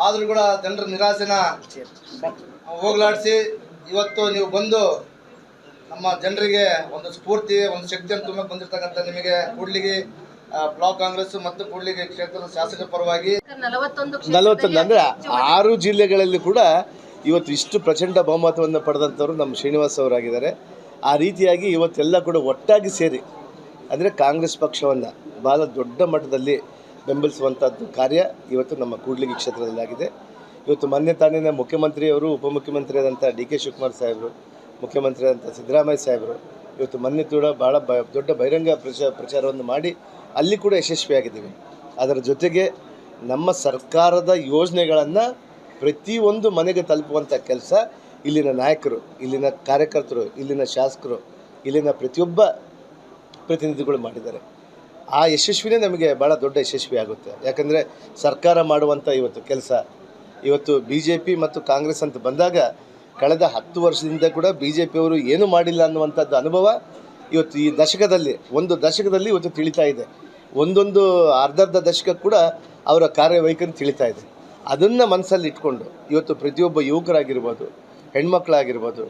ಆದರೂ ಕೂಡ ಜನರ ನಿರಾಸೆನ ಹೋಗಲಾಡಿಸಿ, ಇವತ್ತು ನೀವು ಬಂದು ನಮ್ಮ ಜನರಿಗೆ ಒಂದು ಸ್ಫೂರ್ತಿ ಒಂದು ಶಕ್ತಿಯನ್ನು ತುಂಬಕ್ಕೆ ಬಂದಿರತಕ್ಕಂಥ ನಿಮಗೆ ಕೂಡ್ಲಿಗಿ ಬ್ಲಾಕ್ ಕಾಂಗ್ರೆಸ್ ಮತ್ತು ಕೂಡ್ಲಿಗಿ ಕ್ಷೇತ್ರದ ಶಾಸಕ ಪರವಾಗಿ ನಲವತ್ತೊಂದು ಅಂದ್ರೆ ಅಂದರೆ ಆರು ಜಿಲ್ಲೆಗಳಲ್ಲಿ ಕೂಡ ಇವತ್ತು ಇಷ್ಟು ಪ್ರಚಂಡ ಬಹುಮತವನ್ನು ಪಡೆದಂಥವ್ರು ನಮ್ಮ ಶ್ರೀನಿವಾಸ್ ಅವರಾಗಿದ್ದಾರೆ. ಆ ರೀತಿಯಾಗಿ ಇವತ್ತೆಲ್ಲ ಕೂಡ ಒಟ್ಟಾಗಿ ಸೇರಿ ಅಂದರೆ ಕಾಂಗ್ರೆಸ್ ಪಕ್ಷವನ್ನು ಭಾಳ ದೊಡ್ಡ ಮಟ್ಟದಲ್ಲಿ ಬೆಂಬಲಿಸುವಂಥದ್ದು ಕಾರ್ಯ ಇವತ್ತು ನಮ್ಮ ಕೂಡ್ಲಿಗಿ ಕ್ಷೇತ್ರದಲ್ಲಾಗಿದೆ. ಇವತ್ತು ಮೊನ್ನೆ ತಾನೇ ಮುಖ್ಯಮಂತ್ರಿಯವರು ಉಪಮುಖ್ಯಮಂತ್ರಿಯಾದಂಥ ಡಿ ಕೆ ಶಿವಕುಮಾರ್ ಸಾಹೇಬರು ಮುಖ್ಯಮಂತ್ರಿ ಅಂತ ಸಿದ್ದರಾಮಯ್ಯ ಸಾಹೇಬರು ಇವತ್ತು ಮೊನ್ನೆ ಕೂಡ ಭಾಳ ಬ, ದೊಡ್ಡ ಬಹಿರಂಗ ಪ್ರಚಾರ ಪ್ರಚಾರವನ್ನು ಮಾಡಿ ಅಲ್ಲಿ ಕೂಡ ಯಶಸ್ವಿಯಾಗಿದ್ದೀವಿ. ಅದರ ಜೊತೆಗೆ ನಮ್ಮ ಸರ್ಕಾರದ ಯೋಜನೆಗಳನ್ನು ಪ್ರತಿಯೊಂದು ಮನೆಗೆ ತಲುಪುವಂಥ ಕೆಲಸ ಇಲ್ಲಿನ ನಾಯಕರು, ಇಲ್ಲಿನ ಕಾರ್ಯಕರ್ತರು, ಇಲ್ಲಿನ ಶಾಸಕರು, ಇಲ್ಲಿನ ಪ್ರತಿಯೊಬ್ಬ ಪ್ರತಿನಿಧಿಗಳು ಮಾಡಿದ್ದಾರೆ. ಆ ಯಶಸ್ವಿನೇ ನಮಗೆ ಭಾಳ ದೊಡ್ಡ ಯಶಸ್ವಿ ಆಗುತ್ತೆ. ಯಾಕಂದರೆ ಸರ್ಕಾರ ಮಾಡುವಂಥ ಇವತ್ತು ಕೆಲಸ, ಇವತ್ತು ಬಿ ಮತ್ತು ಕಾಂಗ್ರೆಸ್ ಅಂತ ಬಂದಾಗ ಕಳೆದ ಹತ್ತು ವರ್ಷದಿಂದ ಕೂಡ ಬಿ ಜೆ ಪಿಯವರು ಏನೂ ಮಾಡಿಲ್ಲ ಅನ್ನುವಂಥದ್ದು ಅನುಭವ ಇವತ್ತು ಈ ದಶಕದಲ್ಲಿ, ಒಂದು ದಶಕದಲ್ಲಿ ಇವತ್ತು ತಿಳಿತಾ ಇದೆ. ಒಂದೊಂದು ಅರ್ಧರ್ಧ ದಶಕ ಕೂಡ ಅವರ ಕಾರ್ಯವೈಖರಿ ತಿಳಿತಾ ಇದೆ. ಅದನ್ನು ಮನಸ್ಸಲ್ಲಿ ಇಟ್ಕೊಂಡು ಇವತ್ತು ಪ್ರತಿಯೊಬ್ಬ ಯುವಕರಾಗಿರ್ಬೋದು, ಹೆಣ್ಮಕ್ಳಾಗಿರ್ಬೋದು,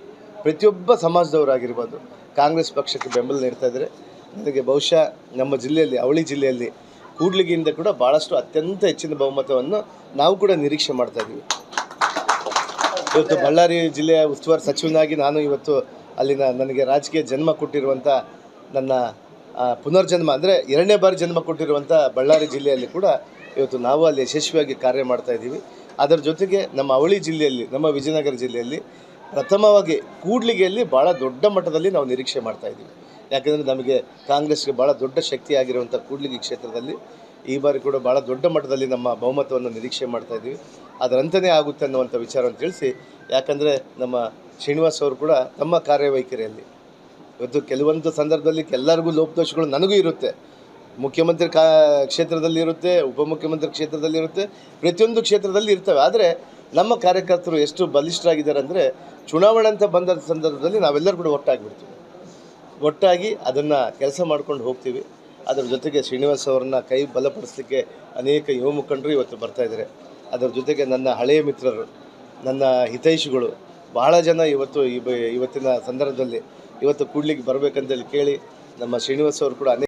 ಪ್ರತಿಯೊಬ್ಬ ಸಮಾಜದವರಾಗಿರ್ಬೋದು, ಕಾಂಗ್ರೆಸ್ ಪಕ್ಷಕ್ಕೆ ಬೆಂಬಲ ನೀಡ್ತಾ ಇದ್ದಾರೆ. ನನಗೆ ಬಹುಶಃ ನಮ್ಮ ಜಿಲ್ಲೆಯಲ್ಲಿ, ಅವಳಿ ಜಿಲ್ಲೆಯಲ್ಲಿ ಕೂಡ್ಲಿಗಿಂದ ಕೂಡ ಭಾಳಷ್ಟು ಅತ್ಯಂತ ಹೆಚ್ಚಿನ ಬಹುಮತವನ್ನು ನಾವು ಕೂಡ ನಿರೀಕ್ಷೆ ಮಾಡ್ತಾ ಇದ್ದೀವಿ. ಇವತ್ತು ಬಳ್ಳಾರಿ ಜಿಲ್ಲೆಯ ಉಸ್ತುವಾರಿ ಸಚಿವನಾಗಿ ನಾನು ಇವತ್ತು ಅಲ್ಲಿನ ನನಗೆ ರಾಜಕೀಯ ಜನ್ಮ ಕೊಟ್ಟಿರುವಂಥ ನನ್ನ ಪುನರ್ಜನ್ಮ ಅಂದರೆ ಎರಡನೇ ಬಾರಿ ಜನ್ಮ ಕೊಟ್ಟಿರುವಂಥ ಬಳ್ಳಾರಿ ಜಿಲ್ಲೆಯಲ್ಲಿ ಕೂಡ ಇವತ್ತು ನಾವು ಅಲ್ಲಿ ಯಶಸ್ವಿಯಾಗಿ ಕಾರ್ಯ ಮಾಡ್ತಾ ಇದ್ದೀವಿ. ಅದರ ಜೊತೆಗೆ ನಮ್ಮ ಅವಳಿ ಜಿಲ್ಲೆಯಲ್ಲಿ ನಮ್ಮ ವಿಜಯನಗರ ಜಿಲ್ಲೆಯಲ್ಲಿ ಪ್ರಥಮವಾಗಿ ಕೂಡ್ಲಿಗೆಯಲ್ಲಿ ಭಾಳ ದೊಡ್ಡ ಮಟ್ಟದಲ್ಲಿ ನಾವು ನಿರೀಕ್ಷೆ ಮಾಡ್ತಾ ಇದ್ದೀವಿ. ಯಾಕೆಂದರೆ ನಮಗೆ ಕಾಂಗ್ರೆಸ್ಗೆ ಭಾಳ ದೊಡ್ಡ ಶಕ್ತಿಯಾಗಿರುವಂಥ ಕೂಡ್ಲಿಗಿ ಕ್ಷೇತ್ರದಲ್ಲಿ ಈ ಬಾರಿ ಕೂಡ ಭಾಳ ದೊಡ್ಡ ಮಟ್ಟದಲ್ಲಿ ನಮ್ಮ ಬಹುಮತವನ್ನು ನಿರೀಕ್ಷೆ ಮಾಡ್ತಾ ಇದ್ದೀವಿ ಅದರಂತನೇ ಆಗುತ್ತೆ ಅನ್ನುವಂಥ ವಿಚಾರವನ್ನು ತಿಳಿಸಿ, ಯಾಕಂದರೆ ನಮ್ಮ ಶ್ರೀನಿವಾಸ್ ಅವರು ಕೂಡ ತಮ್ಮ ಕಾರ್ಯವೈಖರಿಯಲ್ಲಿ ಇವತ್ತು ಕೆಲವೊಂದು ಸಂದರ್ಭದಲ್ಲಿ ಎಲ್ಲರಿಗೂ ಲೋಪದೋಷಗಳು ನನಗೂ ಇರುತ್ತೆ. ಮುಖ್ಯಮಂತ್ರಿ ಕಾ, ಕ್ಷೇತ್ರದಲ್ಲಿ ಇರುತ್ತೆ, ಉಪಮುಖ್ಯಮಂತ್ರಿ ಕ್ಷೇತ್ರದಲ್ಲಿ ಇರುತ್ತೆ, ಪ್ರತಿಯೊಂದು ಕ್ಷೇತ್ರದಲ್ಲಿ ಇರ್ತವೆ. ಆದರೆ ನಮ್ಮ ಕಾರ್ಯಕರ್ತರು ಎಷ್ಟು ಬಲಿಷ್ಠರಾಗಿದ್ದಾರೆ ಅಂದರೆ ಚುನಾವಣೆ ಅಂತ ಬಂದ ಸಂದರ್ಭದಲ್ಲಿ ನಾವೆಲ್ಲರೂ ಕೂಡ ಒಟ್ಟಾಗಿಬಿಡ್ತೀವಿ ಒಟ್ಟಾಗಿ ಅದನ್ನು ಕೆಲಸ ಮಾಡ್ಕೊಂಡು ಹೋಗ್ತೀವಿ. ಅದರ ಜೊತೆಗೆ ಶ್ರೀನಿವಾಸ್ ಅವರನ್ನ ಕೈ ಬಲಪಡಿಸಲಿಕ್ಕೆ ಅನೇಕ ಯುವ ಮುಖಂಡರು ಇವತ್ತು ಬರ್ತಾ ಇದ್ದಾರೆ. ಅದರ ಜೊತೆಗೆ ನನ್ನ ಹಳೆಯ ಮಿತ್ರರು, ನನ್ನ ಹಿತೈಷಿಗಳು, ಬಹಳ ಜನ ಇವತ್ತು ಇವತ್ತಿನ ಸಂದರ್ಭದಲ್ಲಿ ಇವತ್ತು ಕೂಡ್ಲಿಕ್ಕೆ ಬರಬೇಕಂತೇಳಿ ಕೇಳಿ ನಮ್ಮ ಶ್ರೀನಿವಾಸ್ ಅವರು ಕೂಡ